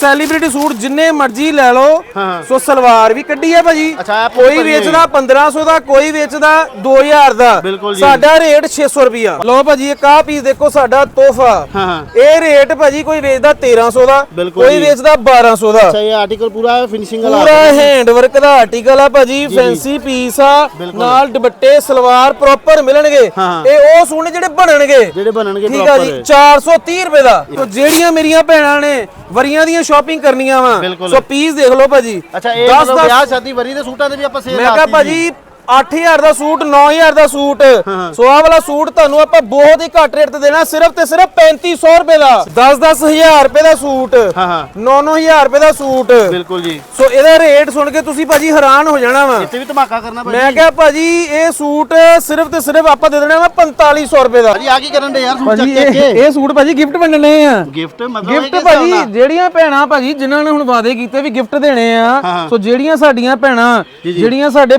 Celebrity suit ਜਿੰਨੇ ਮਰਜ਼ੀ ਲੈ ਲਓ। ਸੋ ਸਲਵਾਰ ਵੀ ਕੱਢੀ ਹੈ ਭਾਜੀ। ਅੱਛਾ, ਇਹ ਕੋਈ ਭਰੀ ਵੇਚਦਾ 1500 ਦਾ ਕੋਈ ਵੇਚਦਾ 2000 ਦਾ। ਬਿਲਕੁਲ ਜੀ। ਸਾਡਾ ਰੇਟ 600 ਰੁਪਿਆ ਲਓ ਭਾਜੀ ਇੱਕ ਆਹ ਪੀਸ ਦੇਖੋ ਸਾਡਾ ਤੋਹਫਾ। ਹਾਂ ਹਾਂ। ਇਹ ਰੇਟ ਭਾਜੀ ਕੋਈ ਵੇਚਦਾ 1300 ਦਾ ਬਿਲਕੁਲ ਕੋਈ ਜੀ। ਵੇਚਦਾ 1200 ਦਾ। ਅੱਛਾ ਇਹ ਆਰਟੀਕਲ ਪੂਰਾ ਫਿਨਿਸ਼ਿੰਗ ਵਾਲਾ ਪੂਰਾ ਹੈਂਡ ਵਰਕ ਦਾ ਆਰਟੀਕਲ ਆ ਭਾਜੀ ਫੈਂਸੀ ਪੀਸ ਆ। ਬਿਲਕੁਲ। ਨਾਲ ਦੁਪੱਟੇ ਸਲਵਾਰ ਪ੍ਰੋਪਰ ਮਿਲਣਗੇ। ਹਾਂ। ਇਹ ਉਹ ਸੂਟ ਨੇ ਜਿਹੜੇ ਬਣਨਗੇ। ਜਿਹੜੇ ਬਣਨਗੇ ਠੀਕ ਆ ਜੀ ਪ੍ਰੋਪਰ 430 ਰੁਪਏ ਦਾ। ਸੋ ਜਿਹੜੀਆਂ ਮੇਰੀਆਂ ਭੈਣਾਂ ਨੇ ਵਰੀਆਂ ਦੀਆਂ ਸ਼ਾਪਿੰਗ ਕਰਨੀਆਂ ਵਾ। ਬਿਲਕੁਲ। ਸੋ ਪੀਸ ਦੇਖ ਲਓ ਭਾਜੀ। ਅੱਛਾ ਇਹ ਵਿਆਹ ਸ਼ਾਦੀ ਵਰੀ ਦੇ ਸੂਟਾਂ ਦੇ ਵੀ ਆਪਾਂ ਸੇਲ ਮੈਂ ਕਿਹਾ ਭਾਜੀ 8000 ਦਾ ਸੂਟ 9000 ਦਾ ਸੂਟ। ਸੋ ਆਹ ਵਾਲਾ ਸੂਟ ਤੁਹਾਨੂੰ ਆਪਾਂ ਬਹੁਤ ਹੀ ਘੱਟ ਰੇਟ ਤੇ ਦੇਣਾ ਸਿਰਫ ਤੇ ਸਿਰਫ 3500 ਰੁਪਏ ਦਾ। 10-10000 ਰੁਪਏ ਦਾ ਸੂਟ। ਹਾਂ ਹਾਂ। 9-9000 ਰੁਪਏ ਦਾ ਸੂਟ। ਬਿਲਕੁਲ ਜੀ। ਸੋ ਇਹਦਾ ਰੇਟ ਸੁਣ ਕੇ ਤੁਸੀਂ ਭਾਜੀ ਹੈਰਾਨ ਹੋ ਜਾਣਾ ਵਾ। ਇੱਥੇ ਵੀ ਧਮਾਕਾ ਕਰਨਾ ਭਾਜੀ। ਮੈਂ ਕਿਹਾ ਭਾਜੀ ਇਹ ਸੂਟ ਸਿਰਫ ਤੇ ਸਿਰਫ ਆਪਾਂ ਦੇ ਦੇਣਾ ਵਾ 4500 ਰੁਪਏ ਦਾ। ਭਾਜੀ ਆ ਕੀ ਕਰਨ ਦੇ ਯਾਰ ਸੂਟ ਭਾਜੀ ਚੱਕ ਇਹ ਕੇ? ਇਹ ਸੂਟ ਭਾਜੀ ਗਿਫਟ ਵੰਡਣੇ ਆ। ਗਿਫਟ ਮਤਲਬ ਗਿਫਟ ਭਾਜੀ ਜਿਹੜੀਆਂ ਭੈਣਾਂ ਭਾਜੀ ਜਿਨ੍ਹਾਂ ਨੇ ਹੁਣ ਵਾਅਦੇ ਕੀਤੇ ਵੀ ਗਿਫਟ ਦੇਣੇ ਆ। ਸੋ ਜਿਹੜੀਆਂ ਸਾਡੀਆਂ ਭੈਣਾਂ। ਜਿਹੜੀਆਂ ਸਾਡੇ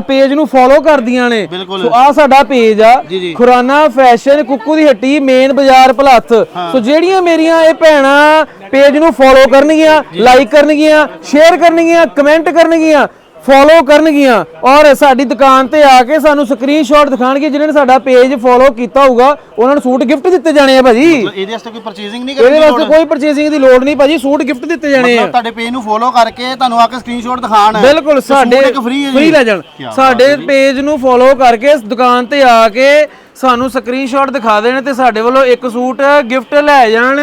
ਪੇਜ ਨੂੰ ਫੋਲੋ ਕਰਦੀਆਂ ਨੇ। ਬਿਲਕੁਲ। ਸੋ ਆ ਸਾਡਾ ਪੇਜ ਆ। ਜੀ, ਜੀ। ਖੁਰਾਨਾ ਫੈਸ਼ਨ ਕੁੱਕੂ ਦੀ ਹੱਟੀ ਮੇਨ ਬਾਜ਼ਾਰ ਭਲੱਥ ਸੋ ਜਿਹੜੀਆਂ ਮੇਰੀਆਂ ਇਹ ਭੈਣਾਂ ਪੇਜ ਨੂੰ ਫੋਲੋ ਕਰਨਗੀਆਂ ਲਾਈਕ ਕਰਨਗੀਆਂ ਸ਼ੇਅਰ ਕਰਨਗੀਆਂ ਕਮੈਂਟ ਕਰਨਗੀਆਂ ਫੋਲੋ ਕਰਨਗੀਆਂ। ਔਰ ਸਾਡੀ ਦੁਕਾਨ ਤੇ ਆ ਕੇ ਸਾਨੂੰ ਸਕਰੀਨਸ਼ਾਟ ਦਿਖਾਣਗੇ ਜਿਨ੍ਹਾਂ ਨੇ ਸਾਡਾ ਪੇਜ ਫੋਲੋ ਕੀਤਾ ਹੋਊਗਾ। ਉਹਨਾਂ ਨੂੰ ਸੂਟ ਗਿਫਟ ਦਿੱਤੇ ਜਾਣੇ ਆ ਭਾਜੀ। ਇਹਦੇ ਵਾਸਤੇ ਕੋਈ ਪਰਚੇਸਿੰਗ ਨਹੀਂ ਕਰਨੀ ਇਹਦੇ ਵਾਸਤੇ। ਕੋਈ ਪਰਚੇਸਿੰਗ ਦੀ ਲੋੜ ਨਹੀਂ ਭਾਜੀ। ਸੂਟ ਗਿਫਟ ਦਿੱਤੇ ਜਾਣੇ ਆ। ਮਤਲਬ ਤੁਹਾਡੇ ਪੇਜ ਨੂੰ ਫੋਲੋ ਕਰਕੇ ਤੁਹਾਨੂੰ ਆ ਕੇ ਸਕਰੀਨਸ਼ਾਟ ਦਿਖਾਣ। ਬਿਲਕੁਲ ਸਾਡੇ ਫ੍ਰੀ ਲੈ ਜਾਣ। ਸਾਡੇ। ਪੇਜ ਨੂੰ ਫੋਲੋ ਕਰਕੇ ਦੁਕਾਨ ਤੇ ਆ ਕੇ ਸਾਨੂੰ ਸਕਰੀਨਸ਼ਾਟ ਦਿਖਾ ਦੇਣ ਤੇ ਸਾਡੇ ਵੱਲੋਂ ਇੱਕ ਸੂਟ ਗਿਫਟ ਲੈ ਜਾਣ।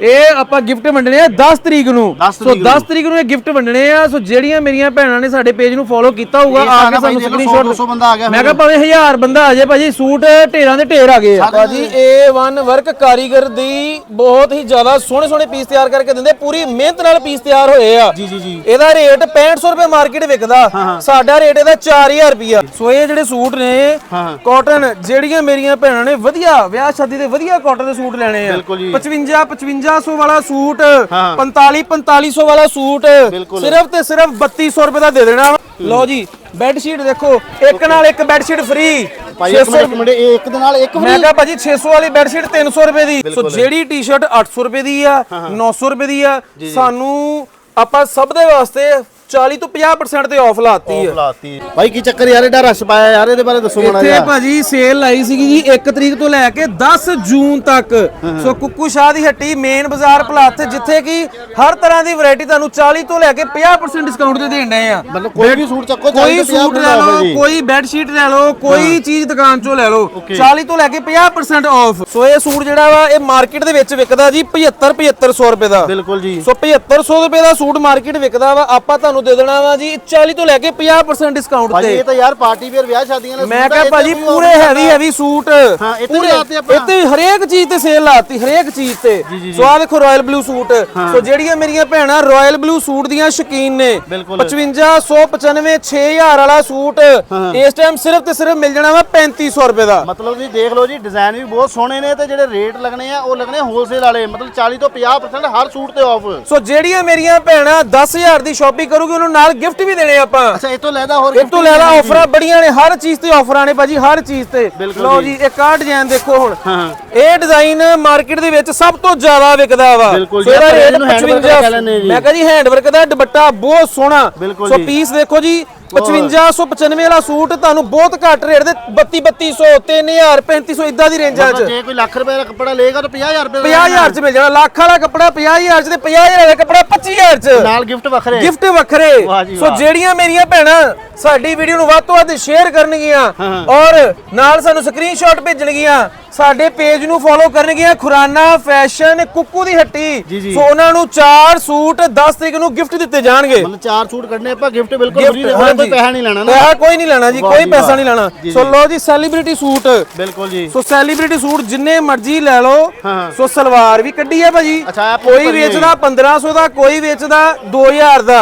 ਇਹ ਆਪਾਂ ਗਿਫਟ ਵੰਡਣੇ ਆ 10 ਤਰੀਕ ਨੂੰ। 10 ਸੋ ਤਰੀਕ 10 ਤਰੀਕ ਨੂੰ ਇਹ ਗਿਫਟ ਵੰਡਣੇ ਆ। ਸੋ ਜਿਹੜੀਆਂ ਮੇਰੀਆਂ ਭੈਣਾਂ ਨੇ ਸਾਡੇ ਪੇਜ ਨੂੰ ਫੋਲੋ ਕੀਤਾ ਹੋਊਗਾ ਆ ਕੇ ਸਾਨੂੰ ਸਕਰੀਨਸ਼ਾਟ 200 ਬੰਦਾ ਆ ਗਿਆ ਮੈਂ ਕਿਹਾ ਭਾਵੇਂ 1000 ਬੰਦਾ ਆ ਜਾਏ ਭਾਜੀ ਸੂਟ ਢੇਰਾਂ ਦੇ ਢੇਰ ਆ ਗਏ ਆ। ਭਾਜੀ A1 ਵਰਕ ਕਾਰੀਗਰ ਦੀ ਬਹੁਤ ਹੀ ਜ਼ਿਆਦਾ ਸੋਹਣੇ ਸੋਹਣੇ ਪੀਸ ਤਿਆਰ ਕਰਕੇ ਦਿੰਦੇ। ਪੂਰੀ ਮਿਹਨਤ ਨਾਲ ਪੀਸ ਤਿਆਰ ਹੋਏ ਆ। ਜੀ ਜੀ ਜੀ। ਇਹਦਾ ਰੇਟ 6500 ਰੁਪਏ ਮਾਰਕੀਟ ਵਿਕਦਾ। ਸਾਡਾ ਰੇਟ ਇਹਦਾ 4000 ਰੁਪਿਆ ਸੋ ਇਹ ਜਿਹੜੇ ਸੂਟ ਨੇ। ਕਾਟਨ ਜਿਹੜੀਆਂ ਮੇਰੀਆਂ ਭੈਣਾਂ ਨੇ ਵਧੀਆ ਵਿਆਹ ਸ਼ਾਦੀ ਦੇ ਵਧੀਆ ਕਾਟਨ ਦੇ ਸੂਟ ਲੈਣੇ ਆ। ਬਿਲਕੁਲ ਜੀ। 55 5500 ਵਾਲਾ ਸੂਟ ਹਾਂ। 45 4500 ਵਾਲਾ ਸੂਟ ਬਿਲਕੁਲ। ਸਿਰਫ ਤੇ ਸਿਰਫ 3200 ਰੁਪਏ ਦਾ ਦੇ ਦੇਣਾ। ਲਓ ਜੀ ਬੈੱਡ ਸ਼ੀਟ ਦੇਖੋ ਇੱਕ ਨਾਲ ਇੱਕ ਬੈੱਡ ਸ਼ੀਟ ਫ੍ਰੀ ਭਾਈ ਇੱਕ ਮਿੰਟ ਇੱਕ ਮਿੰਟ ਇਹ ਇੱਕ ਦੇ ਨਾਲ ਇੱਕ ਮੈਂ ਕਿਹਾ ਭਾਜੀ 600 ਵਾਲੀ ਬੈੱਡ ਸ਼ੀਟ 300 ਰੁਪਏ ਦੀ। ਸੋ ਜਿਹੜੀ ਟੀ-ਸ਼ਰਟ 800 ਰੁਪਏ ਦੀ ਆ 900 ਰੁਪਏ ਦੀ ਆ। ਸਾਨੂੰ ਆਪਾਂ ਸਭ ਦੇ ਵਾਸਤੇ 40 ਤੋਂ 50% ਤੇ ਆਫ ਲਾਤੀ ਆ ਲਾਤੀ ਭਾਈ ਕੀ ਚੱਕਰ ਯਾਰ ਇਹਦਾ ਰਸ਼ ਪਾਇਆ ਯਾਰ ਇਹਦੇ ਬਾਰੇ ਦੱਸੋ ਮਾੜਾ ਇੱਥੇ ਜਿਹਾ। ਭਾਜੀ ਸੇਲ ਲਾਈ ਸੀਗੀ ਜੀ 1 ਤਰੀਕ ਤੋਂ ਲੈ ਕੇ 10 ਜੂਨ ਤੱਕ। ਸੋ ਕੁੱਕੂ ਸ਼ਾਹ ਦੀ ਹੱਟੀ ਮੇਨ ਬਾਜ਼ਾਰ ਭਲੱਥ ਜਿੱਥੇ ਕਿ ਹਰ ਤਰ੍ਹਾਂ ਦੀ ਵੈਰਾਈਟੀ ਤੁਹਾਨੂੰ 40 ਤੋਂ ਲੈ ਕੇ 50% ਡਿਸਕਾਊਂਟ ਤੇ ਦੇਣ ਡਏ ਆ। ਮਤਲਬ ਕੋਈ ਵੀ ਸੂਟ ਚੱਕੋ ਕੋਈ 40 ਤੋਂ ਸੂਟ 50% ਲੈ ਲਓ। ਕੋਈ ਬੈੱਡ ਸ਼ੀਟ ਲੈ ਲਓ ਕੋਈ ਚੀਜ਼ ਦੁਕਾਨ ਚੋਂ ਲੈ ਲਓ। 40 ਤੋਂ ਲੈ ਕੇ 50% ਆਫ ਸੋ ਇਹ ਸੂਟ ਜਿਹੜਾ ਵਾ ਇਹ ਮਾਰਕੀਟ ਦੇ ਵਿੱਚ ਵਿਕਦਾ ਜੀ 75 7500 ਰੁਪਏ ਦਾ। ਬਿਲਕੁਲ ਜੀ। ਸੋ 7500 ਰੁਪਏ ਦਾ ਸੂਟ ਮਾਰਕੀਟ ਵਿਕਦਾ ਵਾ ਆਪਾਂ ਤੁਹਾਨੂੰ ਦੇ ਦੇਣਾ ਵਾ ਜੀ 40 ਤੋਂ ਲੈ ਕੇ 50% ਡਿਸਕਾਊਂਟ ਭਾਜੀ ਤੇ। ਇਹ ਤਾਂ ਯਾਰ ਪਾਰਟੀ ਵੇਅਰ ਵਿਆਹ ਸ਼ਾਦੀਆਂ ਦੇ ਮੈਂ ਕਿਹਾ ਭਾਜੀ ਪੂਰੇ ਹੈਵੀ। ਹੈਵੀ ਸੂਟ ਹਾਂ, ਇੱਥੇ ਵੀ ਲਾਤੇ ਆਪਾਂ। ਇੱਥੇ ਹਰੇਕ ਚੀਜ਼ ਤੇ ਸੇਲ ਲਾਤੀ ਹਰੇਕ ਚੀਜ਼ ਤੇ। ਸੋ ਆ ਦੇਖੋ ਰਾਇਲ ਬਲੂ ਸੂਟ ਸੋ ਜਿਹੜੀਆਂ ਮੇਰੀਆਂ ਭੈਣਾਂ ਰਾਇਲ ਬਲੂ ਸੂਟ ਦੀਆਂ ਸ਼ੌਕੀਨ ਨੇ। ਬਿਲਕੁਲ। 55 195 6000 ਵਾਲਾ ਸੂਟ ਇਸ ਟਾਈਮ ਸਿਰਫ ਤੇ ਸਿਰਫ ਮਿਲ ਜਾਣਾ ਵਾ 3500 ਰੁਪਏ ਦਾ। ਮਤਲਬ ਤੁਸੀਂ ਦੇਖ ਲਓ ਜੀ ਡਿਜ਼ਾਈਨ ਵੀ ਬਹੁਤ ਸੋਹਣੇ ਨੇ ਤੇ ਜਿਹੜੇ ਰੇਟ ਲੱਗਣੇ ਆ ਉਹ ਲੱਗਣੇ ਹੋਲਸੇਲ ਵਾਲੇ। ਮਤਲਬ 40 ਤੋਂ 50% ਹਰ ਸੂਟ ਤੇ ਆਫ ਸੋ ਜਿਹੜੀਆਂ ਮੇਰੀਆਂ ਭੈਣਾਂ 10000 ਦੀ ਸ਼ਾਪਿੰਗ ਕਰੂਗੀ ਉਹਨੂੰ ਨਾਲ ਗਿਫਟ ਵੀ ਦੇਣੇ ਆਪਾਂ ਅੱਛਾ ਇਹ ਤੋਂ ਲੈਦਾ ਹੋਰ ਇਹ ਤੋਂ ਵੀ ਲੈ ਲਾ ਦੇਣੀ ਆਫਰਾਂ ਬੜੀਆਂ ਨੇ ਹਰ ਚੀਜ਼ ਤੇ ਆਫਰਾਂ ਨੇ ਭਾਜੀ ਹਰ ਚੀਜ਼ ਤੇ ਲਓ ਜੀ। ਇੱਕ ਆਹ ਡਿਜ਼ਾਈਨ ਦੇਖੋ ਹੁਣ ਹਾਂ। ਇਹ ਡਿਜ਼ਾਈਨ ਮਾਰਕੀਟ ਦੇ ਵਿੱਚ ਸਭ ਤੋਂ ਜ਼ਿਆਦਾ ਵਿਕਦਾ ਵਾ ਇਹਦਾ ਰੇਟ ਇਹਨੂੰ hand work ਦਾ ਕਹਿ ਲੈਂਦੇ ਜੀ। ਮੈਂ ਕਹਾਂ ਜੀ ਹੈਂਡ ਵਰਕ ਦਾ ਦੁਪੱਟਾ ਬਹੁਤ ਸੋਹਣਾ ਸੋ। ਪੀਸ ਦੇਖੋ ਜੀ 5595 ਵਾਲਾ ਸੂਟ ਤੁਹਾਨੂੰ ਬਹੁਤ ਘੱਟ ਰੇਟ ਦੇ 32 3200 3000 3500 ਇਦਾਂ ਦੀ ਰੇਂਜਾਂ 'ਚ ਜੇ ਕੋਈ ਲੱਖ ਰੁਪਏ ਦਾ ਕੱਪੜਾ ਲਏਗਾ ਤਾਂ 50000 ਰੁਪਏ ਦਾ 50000 'ਚ ਮਿਲ ਜਾਣਾ ਲੱਖ ਵਾਲਾ ਕੱਪੜਾ 50000 'ਚ ਤੇ 50000 ਦਾ ਕੱਪੜਾ 25000 'ਚ। ਨਾਲ ਗਿਫਟ ਵੱਖਰੇ। ਗਿਫਟ ਵੱਖਰੇ। ਸੋ। ਜਿਹੜੀਆਂ ਮੇਰੀਆਂ ਭੈਣਾਂ ਸਾਡੀ ਵੀਡੀਓ ਨੂੰ ਵੱਧ ਤੋਂ ਵੱਧ ਸ਼ੇਅਰ ਕਰਨਗੀਆਂ। ਔਰ ਨਾਲ ਸਾਨੂੰ ਸਕਰੀਨਸ਼ਾਟ ਭੇਜਣਗੀਆਂ ਸਾਡੇ ਪੇਜ ਨੂੰ ਫੋਲੋ ਕਰਨਗੀਆਂ ਖੁਰਾਨਾ ਫੈਸ਼ਨ ਕੁੱਕੂ ਦੀ ਹੱਟੀ। ਸੋ ਉਹਨਾਂ ਨੂੰ ਚਾਰ ਸੂਟ 10 ਤਰੀਕ ਨੂੰ ਗਿਫਟ ਦਿੱਤੇ ਜਾਣਗੇ ਮਤਲਬ ਚਾਰ ਸੂਟ ਕੱਢਨੇ ਆਪਾਂ ਗਿਫਟ ਬਿਲਕੁਲ ਫ੍ਰੀ ਦੇ ਉਹਦਾ ਕੋਈ ਪੈਸਾ ਨਹੀਂ ਲੈਣਾ ਨਾ ਪੈਸਾ ਕੋਈ ਨਹੀਂ ਲੈਣਾ ਜੀ ਕੋਈ ਪੈਸਾ। ਨਹੀਂ ਲੈਣਾ ਸੋ। ਲੋ ਜੀ ਸੈਲੀਬ੍ਰਿਟੀ ਸੂਟ ਬਿਲਕੁਲ ਜੀ ਸੋ ਸੈਲੀਬ੍ਰਿਟੀ ਸੂਟ ਜਿੰਨੇ ਮਰਜ਼ੀ ਲੈ ਲਓ। ਸੋ ਸਲਵਾਰ ਵੀ ਕੱਢੀ ਹੈ ਭਾਜੀ ਕੋਈ। ਵੇਚਦਾ 1500 ਦਾ ਕੋਈ ਵੇਚਦਾ 2000 ਦਾ।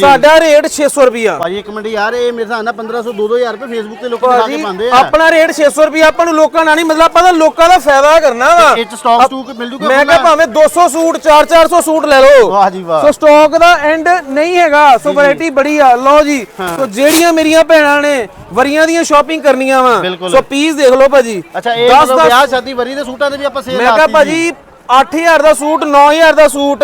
ਸਾਡਾ ਰੇਟ 600 ਰੁਪਿਆ ਭਾਜੀ ਇੱਕ ਮਿੰਟ ਯਾਰ ਇਹ ਮੇਰੇ ਹਿਸਾਬ ਨਾਲ 1500 2000 ਰੁਪਏ ਫੇਸਬੁੱਕ ਤੇ ਲੋਕ ਕੇ ਭਾਜੀ ਪਾਉਂਦੇ ਆ ਆਪਣਾ ਰੇਟ 600 ਰੁਪਿਆ ਆਪਾਂ ਨੂੰ ਲੋਕਾਂ ਨਾਲ ਨਹੀਂ ਮਤਲਬ ਆਪਾਂ ਤਾਂ ਲੋਕਾਂ ਦਾ ਫਾਇਦਾ ਕਰਨਾ ਵਾ। ਇਹ ਚ ਸਟਾਕ ਸਟੂਕ ਮਿਲ ਜੂਗਾ ਮੈਂ ਕਿਹਾ ਭਾਵੇਂ 200 ਸੂਟ 4-400 ਸੂਟ ਲੈ ਲਓ। ਵਾਹ ਜੀ ਵਾਹ। ਸੋ ਸਟਾਕ ਦਾ ਐਂਡ ਨਹੀਂ ਹੈਗਾ। ਸੋ ਵੈਰਾਈਟੀ ਬੜੀ ਆ। ਲਓ ਜੀ। ਸੋ ਜਿਹੜੀਆਂ ਮੇਰੀਆਂ ਭੈਣਾਂ ਨੇ ਵਰੀਆਂ ਦੀਆਂ ਸ਼ਾਪਿੰਗ ਕਰਨੀਆਂ ਵਾ। ਸੋ ਪੀਸ ਦੇਖ ਲਓ ਭਾਜੀ। ਅੱਛਾ ਇਹ ਵਿਆਹ ਸ਼ਾਦੀ ਵਰੀ ਦੇ ਸੂਟਾਂ ਦੇ ਵੀ ਆਪਾਂ ਸੇਲ ਮੈਂ ਕਿਹਾ ਭਾਜੀ 8000 ਦਾ ਸੂਟ 9000 ਦਾ ਸੂਟ।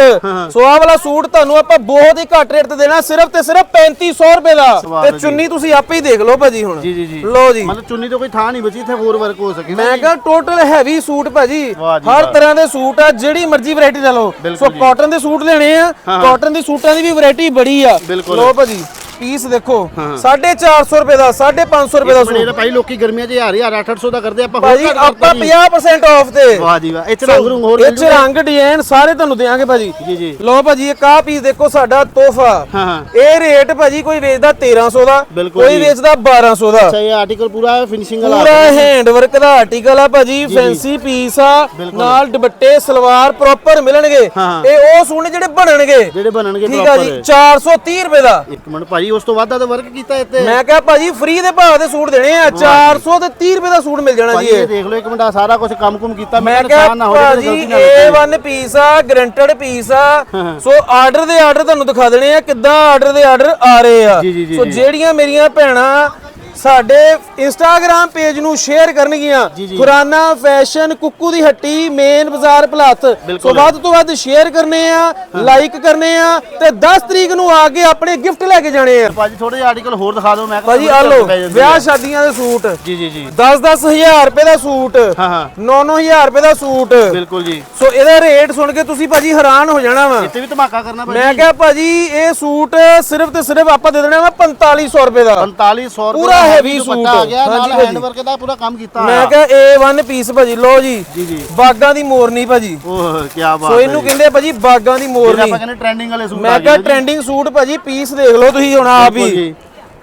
ਸੋ ਆਹ ਵਾਲਾ ਸੂਟ ਤੁਹਾਨੂੰ ਆਪਾਂ ਬਹੁਤ ਹੀ ਘੱਟ ਰੇਟ ਤੇ ਦੇਣਾ ਸਿਰਫ ਤੇ ਸਿਰਫ 3500 ਰੁਪਏ ਦਾ। ਤੇ। ਚੁੰਨੀ ਤੁਸੀਂ ਆਪੇ ਹੀ ਦੇਖ ਲਓ ਭਾਜੀ ਹੁਣ। ਜੀ ਜੀ ਜੀ। ਲਓ ਜੀ। ਮਤਲਬ ਚੁੰਨੀ ਤੋਂ ਕੋਈ ਥਾਂ ਨਹੀਂ ਬਚੀ ਇੱਥੇ ਹੋਰ ਵਰਕ ਹੋ ਸਕੇ ਮੈਂ। ਕਿਹਾ ਟੋਟਲ ਹੈਵੀ ਸੂਟ ਭਾਜੀ। ਹਰ। ਤਰ੍ਹਾਂ ਦੇ ਸੂਟ ਆ ਜਿਹੜੀ ਮਰਜ਼ੀ ਵੈਰਾਈਟੀ ਲੈ ਲਓ। ਸੋ। ਕਾਟਨ ਦੇ ਸੂਟ ਲੈਣੇ ਆ ਕਾਟਨ ਦੀ ਸੂਟਾਂ ਦੀ ਵੀ ਵੈਰਾਈਟੀ ਬੜੀ ਆ। ਲਓ ਭਾਜੀ। ਪੀਸ ਦੇਖੋ 450 ਰੁਪਏ ਦਾ 550 ਰੁਪਏ ਦਾ ਸੂਟ। ਭਾਈ ਲੋਕੀ ਗਰਮੀਆਂ 'ਚ ਹਜ਼ਾਰ ਹਜ਼ਾਰ 800 ਦਾ ਕਰਦੇ ਆਪਾਂ ਹੋਰ ਭਾਜੀ ਆਪਾਂ ਕਰਦੇ ਜੀ। 50% ਆਫ ਤੇ। ਵਾਹ ਜੀ ਵਾਹ 'ਚ ਰੰਗ ਰੂੰਗ ਹੋਰ ਜੂਗਾ? ਰੰਗ ਡਿਜ਼ਾਈਨ ਸਾਰੇ ਤੁਹਾਨੂੰ ਦੇਾਂਗੇ ਭਾਜੀ। ਜੀ ਜੀ। ਲਓ ਭਾਜੀ ਇੱਕ ਆਹ ਪੀਸ ਦੇਖੋ ਸਾਡਾ ਤੋਹਫਾ। ਹਾਂ ਹਾਂ। ਇਹ ਰੇਟ ਭਾਜੀ ਕੋਈ ਵੇਚਦਾ 1300 ਦਾ ਕੋਈ। ਵੇਚਦਾ 1200 ਦਾ। ਅੱਛਾ ਇਹ ਆਰਟੀਕਲ ਪੂਰਾ ਫਿਨਿਸ਼ਿੰਗ ਵਾਲਾ ਪੂਰਾ ਹੈਂਡ ਵਰਕ ਦਾ ਆਰਟੀਕਲ ਆ ਭਾਜੀ ਫੈਂਸੀ ਪੀਸ ਆ ਨਾਲ ਦੁਪੱਟੇ ਸਲਵਾਰ ਪ੍ਰੋਪਰ ਮਿਲਣਗੇ। ਇਹ ਉਹ ਸੂਟ ਜਿਹੜੇ ਬਣਨਗੇ। ਜਿਹੜੇ ਬਣਨਗੇ ਠੀਕ ਆ ਜੀ ਪ੍ਰੋਪਰ 430 ਰੁਪਏ ਦਾ। ਇੱਕ ਮਿੰਟ ਭਾਈ ਉਸ ਤੋਂ ਵੱਧ ਦਾ ਵਰਕ ਕੀਤਾ ਇੱਥੇ। ਮੈਂ ਕਿਹਾ ਭਾਜੀ ਫ੍ਰੀ ਦੇ ਭਾਅ ਦੇ ਸੂਟ ਦੇਣੇ ਆ 400 ਤੇ 30 ਰੁਪਏ ਦਾ ਸੂਟ ਮਿਲ ਜਾਣਾ ਜੀ ਇਹ। ਇਹ ਦੇਖ ਲਓ ਇੱਕ ਮਿੰਟ ਆਹ ਸਾਰਾ ਕੁਝ ਕੰਮ ਕੁਮ ਕੀਤਾ ਮੈਂ ਮੇਰੇ ਕਿਹਾ ਨੁਕਸਾਨ ਨਾ ਹੋ ਜਾਵੇ ਭਾਜੀ ਗਲਤੀ ਨਾ ਲੱਗੇ। A1 ਪੀਸ ਆ ਗਰੰਟਡ ਪੀਸ ਆ। ਸੋ ਆਰਡਰ ਦੇ ਆਰਡਰ ਤੁਹਾਨੂੰ ਦਿਖਾ ਦੇਣੇ ਆ ਕਿੱਦਾਂ ਆਰਡਰ ਦੇ ਆਰਡਰ ਆ ਰਹੇ ਆ। ਜੀ, ਜੀ, ਜੀ, ਸੋ ਜੀ। ਜਿਹੜੀਆਂ ਮੇਰੀਆਂ ਭੈਣਾਂ ਸਾਡੇ ਇੰਸਟਾਗ੍ਰam ਪੇਜ ਨੂੰ ਸ਼ੇਅਰ ਕਰਨਗੀਆਂ। ਖੁਰਾਨਾ ਫੈਸ਼ਨ ਕੁੱਕੂ ਦੀ ਹੱਟੀ ਮੇਨ ਬਾਜ਼ਾਰ ਭਲਾਤ ਸੋ। ਵੱਧ ਤੋਂ ਵੱਧ ਸ਼ੇਅਰ ਕਰਨੇ ਆ ਲਾਈਕ ਕਰਨੇ ਆ ਤੇ 10 ਤਰੀਕ ਨੂੰ ਆ ਕੇ ਆਪਣੇ ਗਿਫਟ ਲੈ ਕੇ ਜਾਣੇ ਆ। ਭਾਜੀ ਥੋੜੇ ਜਿਹਾ ਆਰਟੀਕਲ ਹੋਰ ਦਿਖਾ ਦਿਓ ਮੈਂ ਭਾਜੀ ਆ ਜਾਂਦੀ ਵਿਆਹ। ਸ਼ਾਦੀਆਂ ਦੇ ਸੂਟ। ਜੀ ਜੀ ਜੀ। 10-10 ਹਜ਼ਾਰ ਰੁਪਏ ਦਾ ਸੂਟ। ਹਾਂ ਹਾਂ। 9-9000 ਰੁਪਏ ਦਾ ਸੂਟ। ਬਿਲਕੁਲ ਜੀ। ਸੋ ਇਹਦਾ ਰੇਟ ਸੁਣ ਕੇ ਤੁਸੀਂ ਭਾਜੀ ਹੈਰਾਨ ਹੋ ਜਾਣਾ ਵਾ। ਇੱਥੇ ਵੀ ਧਮਾਕਾ ਕਰਨਾ ਭਾਜੀ। ਮੈਂ ਕਿਹਾ ਭਾਜੀ ਇਹ ਸੂਟ ਸਿਰਫ ਤੇ ਸਿਰਫ ਆਪਾਂ ਦੇ ਦੇਣਾ ਵਾ 4500 ਰੁਪਏ ਦਾ। 4500 ਰੁਪਏ ਪੂਰਾ ਦੁਪੱਟਾ ਸੂਟ। ਆ ਗਿਆ ਨਾਲ ਹਾਂਜੀ ਭਾਜੀ। ਹੈਂਡ ਵਰਕ ਦਾ ਪੂਰਾ ਕੰਮ ਕੀਤਾ ਮੈਂ। ਕਿਹਾ A1 ਪੀਸ ਭਾਜੀ ਲੋ ਜੀ ਜੀ ਜੀ ਬਾਗਾਂ ਦੀ ਮੋਰਨੀ ਭਾਜੀ ਓਹ ਕੀ ਬਾਤ ਸੋ ਇਹਨੂੰ। ਕਹਿੰਦੇ ਭਾਜੀ ਬਾਗਾਂ ਦੀ ਮੋਰਨੀ ਆਪਾਂ ਕਹਿੰਦੇ ਟ੍ਰੈਂਡਿੰਗ ਵਾਲੇ ਸੂਟ ਮੈਂ ਆ ਕਿਹਾ। ਟ੍ਰੈਂਡਿੰਗ ਸੂਟ ਭਾਜੀ ਪੀਸ ਦੇਖ ਲਓ ਤੁਸੀਂ ਹੁਣ ਆਪ ਹੀ।